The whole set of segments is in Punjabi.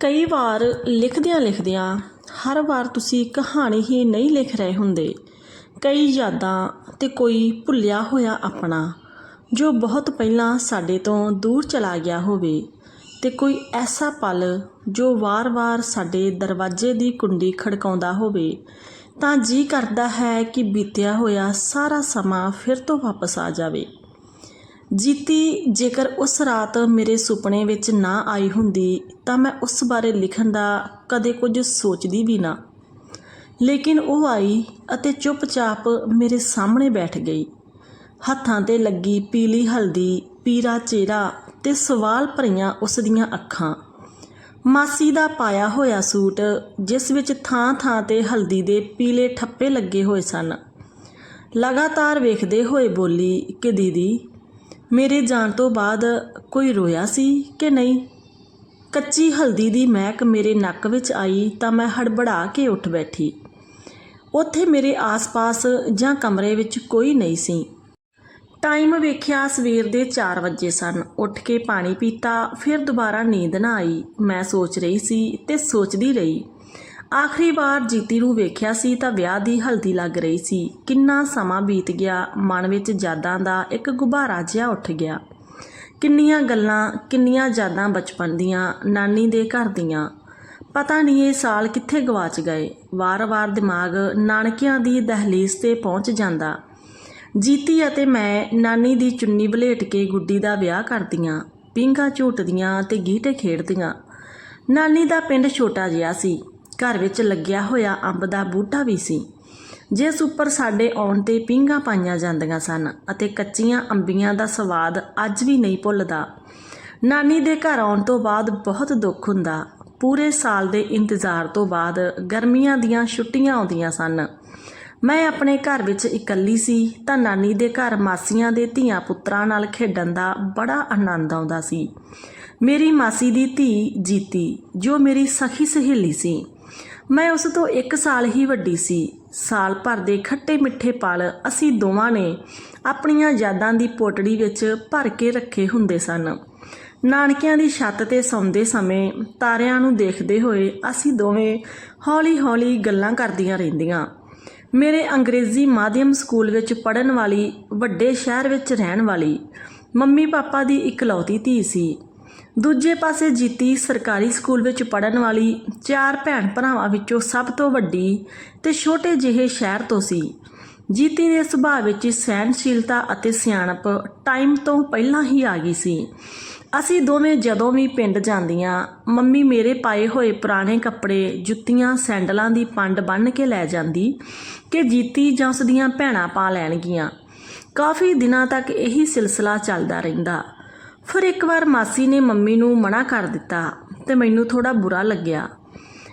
ਕਈ ਵਾਰ ਲਿਖਦਿਆਂ ਲਿਖਦਿਆਂ ਹਰ ਵਾਰ ਤੁਸੀਂ ਕਹਾਣੀ ਹੀ ਨਹੀਂ ਲਿਖ ਰਹੇ ਹੁੰਦੇ। ਕਈ ਯਾਦਾਂ ਤੇ ਕੋਈ ਭੁੱਲਿਆ ਹੋਇਆ ਆਪਣਾ ਜੋ ਬਹੁਤ ਪਹਿਲਾਂ ਸਾਡੇ ਤੋਂ ਦੂਰ ਚਲਾ ਗਿਆ ਹੋਵੇ ਤੇ ਕੋਈ ਐਸਾ ਪਲ ਜੋ ਵਾਰ-ਵਾਰ ਸਾਡੇ ਦਰਵਾਜ਼ੇ ਦੀ ਕੁੰਡੀ ਖੜਕਾਉਂਦਾ ਹੋਵੇ ਤਾਂ ਜੀ ਕਰਦਾ ਹੈ ਕਿ ਬੀਤਿਆ ਹੋਇਆ ਸਾਰਾ ਸਮਾਂ ਫਿਰ ਤੋਂ ਵਾਪਸ ਆ ਜਾਵੇ। ਜੀਤੀ, ਜੇਕਰ ਉਸ ਰਾਤ ਮੇਰੇ ਸੁਪਨੇ ਵਿੱਚ ਨਾ ਆਈ ਹੁੰਦੀ, ਤਾਂ ਮੈਂ ਉਸ ਬਾਰੇ ਲਿਖਣ ਦਾ ਕਦੇ ਕੁਝ ਸੋਚਦੀ ਵੀ ਨਾ। ਲੇਕਿਨ ਉਹ ਆਈ ਅਤੇ ਚੁੱਪਚਾਪ ਮੇਰੇ ਸਾਹਮਣੇ ਬੈਠ ਗਈ। ਹੱਥਾਂ ਤੇ ਲੱਗੀ ਪੀਲੀ ਹਲਦੀ, ਪੀਰਾ ਚਿਹਰਾ ਤੇ ਸਵਾਲ ਭਰੀਆਂ ਉਸ ਦੀਆਂ ਅੱਖਾਂ। ਮਾਸੀ ਦਾ ਪਾਇਆ ਹੋਇਆ ਸੂਟ, ਜਿਸ ਵਿੱਚ ਥਾਂ-ਥਾਂ ਤੇ ਹਲਦੀ ਦੇ ਪੀਲੇ ਠੱਪੇ ਲੱਗੇ ਹੋਏ ਸਨ। ਲਗਾਤਾਰ ਵੇਖਦੇ ਹੋਏ ਬੋਲੀ ਕਿ ਦੀਦੀ ਮੇਰੇ ਜਾਣ ਤੋਂ ਬਾਅਦ ਕੋਈ ਰੋਇਆ ਸੀ ਕਿ ਨਹੀਂ? ਕੱਚੀ ਹਲਦੀ ਦੀ ਮਹਿਕ ਮੇਰੇ ਨੱਕ ਵਿੱਚ ਆਈ ਤਾਂ ਮੈਂ ਹੜਬੜਾ ਕੇ ਉੱਠ ਬੈਠੀ। ਉੱਥੇ ਮੇਰੇ ਆਸ-ਪਾਸ ਜਾਂ ਕਮਰੇ ਵਿੱਚ ਕੋਈ ਨਹੀਂ ਸੀ। ਟਾਈਮ ਵੇਖਿਆ ਸਵੇਰ ਦੇ 4 ਵਜੇ ਸਨ। ਉੱਠ ਕੇ ਪਾਣੀ ਪੀਤਾ, ਫਿਰ ਦੁਬਾਰਾ ਨੀਂਦ ਨਾ ਆਈ। ਮੈਂ ਸੋਚ ਰਹੀ ਸੀ ਤੇ ਸੋਚਦੀ ਰਹੀ ਆਖਰੀ ਵਾਰ ਜੀਤੀ ਨੂੰ ਵੇਖਿਆ ਸੀ ਤਾਂ ਵਿਆਹ ਦੀ ਹਲਦੀ ਲੱਗ ਰਹੀ ਸੀ। ਕਿੰਨਾ ਸਮਾਂ ਬੀਤ ਗਿਆ, ਮਨ ਵਿੱਚ ਯਾਦਾਂ ਦਾ ਇੱਕ ਗੁਬਾਰਾ ਜਿਹਾ ਉੱਠ ਗਿਆ। ਕਿੰਨੀਆਂ ਗੱਲਾਂ, ਕਿੰਨੀਆਂ ਯਾਦਾਂ ਬਚਪਨ ਦੀਆਂ, ਨਾਨੀ ਦੇ ਘਰ ਦੀਆਂ। ਪਤਾ ਨਹੀਂ ਇਹ ਸਾਲ ਕਿੱਥੇ ਗਵਾਚ ਗਏ। ਵਾਰ-ਵਾਰ ਦਿਮਾਗ ਨਾਨਕਿਆਂ ਦੀ ਦਹਲੀਜ਼ ਤੇ ਪਹੁੰਚ ਜਾਂਦਾ। ਜੀਤੀ ਅਤੇ ਮੈਂ ਨਾਨੀ ਦੀ ਚੁੰਨੀ ਬਲੇਟ ਕੇ ਗੁੱਡੀ ਦਾ ਵਿਆਹ ਕਰਦੀਆਂ ਪਿੰਗਾ ਝੂਟਦੀਆਂ ਤੇ ਗੀਟੇ ਖੇਡਦੀਆਂ। ਨਾਨੀ ਦਾ ਪਿੰਡ ਛੋਟਾ ਜਿਹਾ ਸੀ। ਘਰ ਵਿੱਚ ਲੱਗਿਆ ਹੋਇਆ ਅੰਬ ਦਾ ਬੂਟਾ ਵੀ ਸੀ। ਜਿਸ ਉੱਪਰ ਸਾਡੇ ਆਉਣ ਤੇ ਪਿੰਗਾ ਪਾਈਆਂ ਜਾਂਦੀਆਂ ਸਨ ਅਤੇ ਕੱਚੀਆਂ ਅੰਬੀਆਂ ਦਾ ਸਵਾਦ ਅੱਜ ਵੀ ਨਹੀਂ ਭੁੱਲਦਾ। ਨਾਨੀ ਦੇ ਘਰ ਆਉਣ ਤੋਂ ਬਾਅਦ ਬਹੁਤ ਦੁੱਖ ਹੁੰਦਾ। ਪੂਰੇ ਸਾਲ ਦੇ ਇੰਤਜ਼ਾਰ ਤੋਂ ਬਾਅਦ ਗਰਮੀਆਂ ਦੀਆਂ ਛੁੱਟੀਆਂ ਆਉਂਦੀਆਂ ਸਨ। ਮੈਂ ਆਪਣੇ ਘਰ ਵਿੱਚ ਇਕੱਲੀ ਸੀ ਤਾਂ ਨਾਨੀ ਦੇ ਘਰ ਮਾਸੀਆਂ ਦੇ ਧੀਆਂ ਪੁੱਤਰਾਂ ਨਾਲ ਖੇਡਣ ਦਾ ਬੜਾ ਆਨੰਦ ਆਉਂਦਾ ਸੀ। ਮੇਰੀ ਮਾਸੀ ਦੀ ਧੀ ਜੀਤੀ, ਜੋ ਮੇਰੀ ਸਖੀ ਸਹੇਲੀ ਸੀ। ਮੈਂ ਉਸ ਤੋਂ 1 ਸਾਲ ਹੀ ਵੱਡੀ ਸੀ। ਸਾਲ ਭਰ ਦੇ ਖੱਟੇ ਮਿੱਠੇ ਪਲ ਅਸੀਂ ਦੋਵਾਂ ਨੇ ਆਪਣੀਆਂ ਯਾਦਾਂ ਦੀ ਪੋਟੜੀ ਵਿੱਚ ਭਰ ਕੇ ਰੱਖੇ ਹੁੰਦੇ ਸਨ। ਨਾਨਕਿਆਂ ਦੀ ਛੱਤ ਤੇ ਸੌਂਦੇ ਸਮੇਂ ਤਾਰਿਆਂ ਨੂੰ ਦੇਖਦੇ ਹੋਏ ਅਸੀਂ ਦੋਵੇਂ ਹੌਲੀ-ਹੌਲੀ ਗੱਲਾਂ ਕਰਦੀਆਂ ਰਹਿੰਦੀਆਂ। ਮੇਰੇ ਅੰਗਰੇਜ਼ੀ ਮਾਧਿਅਮ ਸਕੂਲ ਵਿੱਚ ਪੜਨ ਵਾਲੀ ਵੱਡੇ ਸ਼ਹਿਰ ਵਿੱਚ ਰਹਿਣ ਵਾਲੀ ਮੰਮੀ ਪਾਪਾ ਦੀ ਇਕਲੌਤੀ ਧੀ ਸੀ। ਦੂਜੇ ਪਾਸੇ ਜੀਤੀ ਸਰਕਾਰੀ ਸਕੂਲ ਵਿੱਚ ਪੜਨ ਵਾਲੀ ਚਾਰ ਭੈਣ ਭਰਾਵਾਂ ਵਿੱਚੋਂ ਸਭ ਤੋਂ ਵੱਡੀ ਤੇ ਛੋਟੇ ਜਿਹੇ ਸ਼ਹਿਰ ਤੋਂ ਸੀ। ਜੀਤੀ ਦੇ ਸੁਭਾਅ ਵਿੱਚ ਸਹਿਨਸ਼ੀਲਤਾ ਅਤੇ ਸਿਆਣਪ ਟਾਈਮ ਤੋਂ ਪਹਿਲਾਂ ਹੀ ਆ ਗਈ ਸੀ। ਅਸੀਂ ਦੋਵੇਂ ਜਦੋਂ ਵੀ ਪਿੰਡ ਜਾਂਦੀਆਂ, ਮੰਮੀ ਮੇਰੇ ਪਾਏ ਹੋਏ ਪੁਰਾਣੇ ਕੱਪੜੇ, ਜੁੱਤੀਆਂ, ਸੈਂਡਲਾਂ ਦੀ ਪੰਡ ਬੰਨ੍ਹ ਕੇ ਲੈ ਜਾਂਦੀ ਕਿ ਜੀਤੀ ਜਾਂ ਉਸ ਦੀਆਂ ਭੈਣਾਂ ਪਾ ਲੈਣਗੀਆਂ। ਕਾਫੀ ਦਿਨਾਂ ਤੱਕ ਇਹੀ ਸਿਲਸਿਲਾ ਚੱਲਦਾ ਰਹਿੰਦਾ। ਫਿਰ ਇੱਕ ਵਾਰ ਮਾਸੀ ਨੇ ਮੰਮੀ ਨੂੰ ਮਨਾ ਕਰ ਦਿੱਤਾ ਤੇ ਮੈਨੂੰ ਥੋੜਾ ਬੁਰਾ ਲੱਗਿਆ।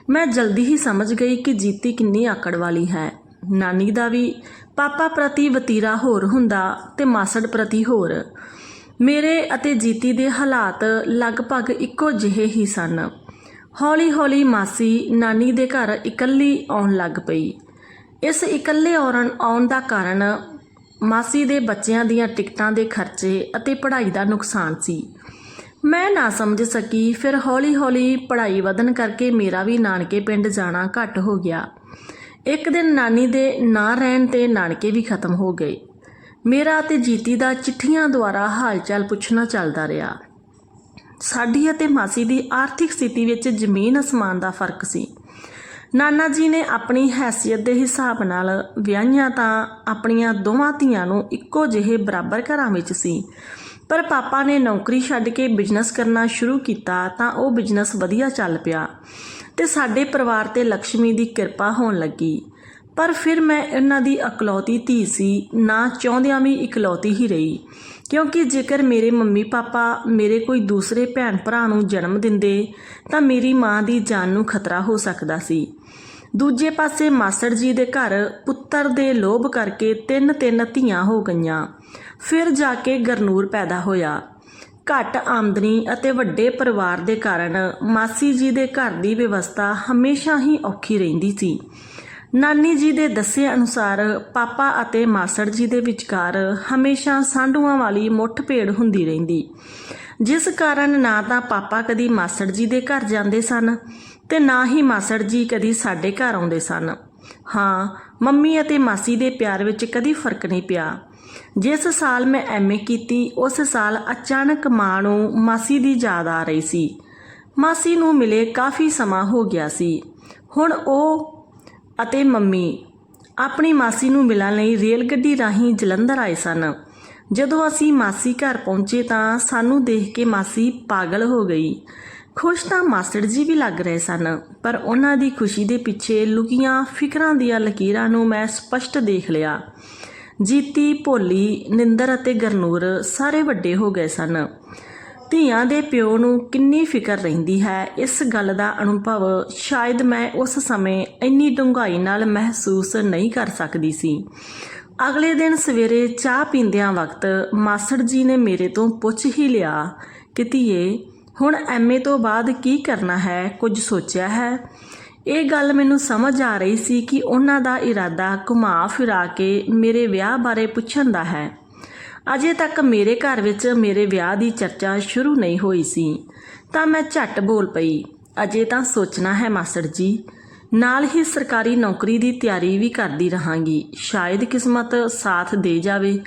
ਮੈਂ ਜਲਦੀ ਹੀ ਸਮਝ ਗਈ ਕਿ ਜੀਤੀ ਕਿੰਨੀ ਆਕੜ ਵਾਲੀ ਹੈ। ਨਾਨੀ ਦਾ ਵੀ ਪਾਪਾ ਪ੍ਰਤੀ ਵਤੀਰਾ ਹੋਰ ਹੁੰਦਾ ਤੇ ਮਾਸੜ ਪ੍ਰਤੀ ਹੋਰ। ਮੇਰੇ ਅਤੇ ਜੀਤੀ ਦੇ ਹਾਲਾਤ ਲਗਭਗ ਇੱਕੋ ਜਿਹੇ ਹੀ ਸਨ। ਹੌਲੀ-ਹੌਲੀ ਮਾਸੀ ਨਾਨੀ ਦੇ ਘਰ ਇਕੱਲੀ ਆਉਣ ਲੱਗ ਪਈ। ਇਸ ਇਕੱਲੇ ਔਰਨ ਆਉਣ ਦਾ ਕਾਰਨ ਮਾਸੀ ਦੇ ਬੱਚਿਆਂ ਦੀਆਂ ਟਿਕਟਾਂ ਦੇ ਖਰਚੇ ਅਤੇ ਪੜ੍ਹਾਈ ਦਾ ਨੁਕਸਾਨ ਸੀ। ਮੈਂ ਨਾ ਸਮਝ ਸਕੀ, ਫਿਰ ਹੌਲੀ-ਹੌਲੀ ਪੜ੍ਹਾਈ ਵਧਣ ਕਰਕੇ ਮੇਰਾ ਵੀ ਨਾਨਕੇ ਪਿੰਡ ਜਾਣਾ ਘੱਟ ਹੋ ਗਿਆ। ਇੱਕ ਦਿਨ ਨਾਨੀ ਦੇ ਨਾ ਰਹਿਣ ਤੇ ਨਾਨਕੇ ਵੀ ਖਤਮ ਹੋ ਗਏ। ਮੇਰਾ ਤੇ ਜੀਤੀ ਦਾ ਚਿੱਠੀਆਂ ਦੁਆਰਾ ਹਾਲਚਾਲ ਪੁੱਛਣਾ ਚੱਲਦਾ ਰਿਹਾ। ਸਾਡੀ ਅਤੇ ਮਾਸੀ ਦੀ ਆਰਥਿਕ ਸਥਿਤੀ ਵਿੱਚ ਜ਼ਮੀਨ ਅਸਮਾਨ ਦਾ ਫ਼ਰਕ ਸੀ। ਨਾਨਾ ਜੀ ਨੇ ਆਪਣੀ ਹੈਸੀਅਤ ਦੇ ਹਿਸਾਬ ਨਾਲ ਵਿਆਹੀਆਂ ਤਾਂ ਆਪਣੀਆਂ ਦੋਵਾਂ ਧੀਆਂ ਨੂੰ ਇੱਕੋ ਜਿਹੇ ਬਰਾਬਰ ਘਰਾਂ ਵਿੱਚ ਸੀ। ਪਰ ਪਾਪਾ ਨੇ ਨੌਕਰੀ ਛੱਡ ਕੇ ਬਿਜ਼ਨਸ ਕਰਨਾ ਸ਼ੁਰੂ ਕੀਤਾ ਤਾਂ ਉਹ ਬਿਜ਼ਨਸ ਵਧੀਆ ਚੱਲ ਪਿਆ ਤੇ ਸਾਡੇ ਪਰਿਵਾਰ ਤੇ ਲక్ష్ਮੀ ਦੀ ਕਿਰਪਾ ਹੋਣ ਲੱਗੀ। ਪਰ ਫਿਰ ਮੈਂ ਇਹਨਾਂ ਦੀ ਇਕਲੌਤੀ ਧੀ ਸੀ, ਨਾ ਚਾਹੁੰਦਿਆਂ ਵੀ ਇਕਲੌਤੀ ਹੀ ਰਹੀ। ਕਿਉਂਕਿ ਜੇਕਰ ਮੇਰੇ ਮੰਮੀ ਪਾਪਾ ਮੇਰੇ ਕੋਈ ਦੂਸਰੇ ਭੈਣ ਭਰਾ ਨੂੰ ਜਨਮ ਦਿੰਦੇ ਤਾਂ ਮੇਰੀ ਮਾਂ ਦੀ ਜਾਨ ਨੂੰ ਖਤਰਾ ਹੋ ਸਕਦਾ ਸੀ। ਦੂਜੇ ਪਾਸੇ ਮਾਸੜ ਜੀ ਦੇ ਘਰ ਪੁੱਤਰ ਦੇ ਲੋਭ ਕਰਕੇ ਤਿੰਨ ਤਿੰਨ ਧੀਆਂ ਹੋ ਗਈਆਂ। ਫਿਰ ਜਾ ਕੇ ਗਰਨੂਰ ਪੈਦਾ ਹੋਇਆ। ਘੱਟ ਆਮਦਨੀ ਅਤੇ ਵੱਡੇ ਪਰਿਵਾਰ ਦੇ ਕਾਰਨ ਮਾਸੀ ਜੀ ਦੇ ਘਰ ਦੀ ਵਿਵਸਥਾ ਹਮੇਸ਼ਾ ਹੀ ਔਖੀ ਰਹਿੰਦੀ ਸੀ। ਨਾਨੀ ਜੀ ਦੇ ਦੱਸੇ ਅਨੁਸਾਰ ਪਾਪਾ ਅਤੇ ਮਾਸੜ ਜੀ ਦੇ ਵਿਚਕਾਰ ਹਮੇਸ਼ਾ ਸਾਂਢੂਆਂ ਵਾਲੀ ਮੁੱਠ ਭੇੜ ਹੁੰਦੀ ਰਹਿੰਦੀ। ਜਿਸ ਕਾਰਨ ਨਾ ਤਾਂ ਪਾਪਾ ਕਦੀ ਮਾਸੜ ਜੀ ਦੇ ਘਰ ਜਾਂਦੇ ਸਨ ਤੇ ਨਾ ਹੀ ਮਾਸੜ ਜੀ ਕਦੀ ਸਾਡੇ ਘਰ ਆਉਂਦੇ ਸਨ। ਹਾਂ, ਮੰਮੀ ਅਤੇ ਮਾਸੀ ਦੇ ਪਿਆਰ ਵਿੱਚ ਕਦੀ ਫ਼ਰਕ ਨਹੀਂ ਪਿਆ। ਜਿਸ ਸਾਲ ਮੈਂ ਐਮਏ ਕੀਤੀ, ਉਸ ਸਾਲ ਅਚਾਨਕ ਮਾਂ ਨੂੰ ਮਾਸੀ ਦੀ ਯਾਦ ਆ ਰਹੀ ਸੀ। ਮਾਸੀ ਨੂੰ ਮਿਲੇ ਕਾਫੀ ਸਮਾਂ ਹੋ ਗਿਆ ਸੀ। ਹੁਣ ਉਹ ਅਤੇ ਮੰਮੀ ਆਪਣੀ ਮਾਸੀ ਨੂੰ ਮਿਲਣ ਲਈ ਰੇਲ ਗੱਡੀ ਰਾਹੀਂ ਜਲੰਧਰ ਆਏ ਸਨ। ਜਦੋਂ ਅਸੀਂ ਮਾਸੀ ਘਰ ਪਹੁੰਚੇ ਤਾਂ ਸਾਨੂੰ ਦੇਖ ਕੇ ਮਾਸੀ ਪਾਗਲ ਹੋ ਗਈ। ਖੁਸ਼ ਤਾਂ ਮਾਸਟਰ ਜੀ ਵੀ ਲੱਗ ਰਹੇ ਸਨ, ਪਰ ਉਹਨਾਂ ਦੀ ਖੁਸ਼ੀ ਦੇ ਪਿੱਛੇ ਲੁਕੀਆਂ ਫਿਕਰਾਂ ਦੀਆਂ ਲਕੀਰਾਂ ਨੂੰ ਮੈਂ ਸਪਸ਼ਟ ਦੇਖ ਲਿਆ। ਜੀਤੀ, ਭੋਲੀ, ਨਿੰਦਰ ਅਤੇ ਗਰਨੂਰ ਸਾਰੇ ਵੱਡੇ ਹੋ ਗਏ ਸਨ। ਧੀਆਂ ਦੇ ਪਿਓ ਨੂੰ ਕਿੰਨੀ ਫਿਕਰ ਰਹਿੰਦੀ ਹੈ, ਇਸ ਗੱਲ ਦਾ ਅਨੁਭਵ ਸ਼ਾਇਦ ਮੈਂ ਉਸ ਸਮੇਂ ਇੰਨੀ ਡੂੰਘਾਈ ਨਾਲ ਮਹਿਸੂਸ ਨਹੀਂ ਕਰ ਸਕਦੀ ਸੀ। ਅਗਲੇ ਦਿਨ ਸਵੇਰੇ ਚਾਹ ਪੀਂਦਿਆਂ ਵਕਤ ਮਾਸੜ ਜੀ ਨੇ ਮੇਰੇ ਤੋਂ ਪੁੱਛ ਹੀ ਲਿਆ ਕਿ, ਧੀਏ ਹੁਣ ਐਮਏ ਤੋਂ ਬਾਅਦ ਕੀ ਕਰਨਾ ਹੈ, ਕੁਝ ਸੋਚਿਆ ਹੈ। ਇਹ ਗੱਲ ਮੈਨੂੰ ਸਮਝ ਆ ਰਹੀ ਸੀ ਕਿ ਉਹਨਾਂ ਦਾ ਇਰਾਦਾ ਘੁਮਾ ਫਿਰਾ ਕੇ ਮੇਰੇ ਵਿਆਹ ਬਾਰੇ ਪੁੱਛਣ ਦਾ ਹੈ। ਅਜੇ ਤੱਕ ਮੇਰੇ ਘਰ ਵਿੱਚ ਮੇਰੇ ਵਿਆਹ ਦੀ ਚਰਚਾ ਸ਼ੁਰੂ ਨਹੀਂ ਹੋਈ ਸੀ। ਤਾਂ ਮੈਂ ਝੱਟ ਬੋਲ ਪਈ, ਅਜੇ ਤਾਂ ਸੋਚਣਾ ਹੈ ਮਾਸੜ ਜੀ। ਨਾਲ ਹੀ ਸਰਕਾਰੀ ਨੌਕਰੀ ਦੀ ਤਿਆਰੀ ਵੀ ਕਰਦੀ ਰਹਾਂਗੀ। ਸ਼ਾਇਦ ਕਿਸਮਤ ਸਾਥ ਦੇ ਜਾਵੇ।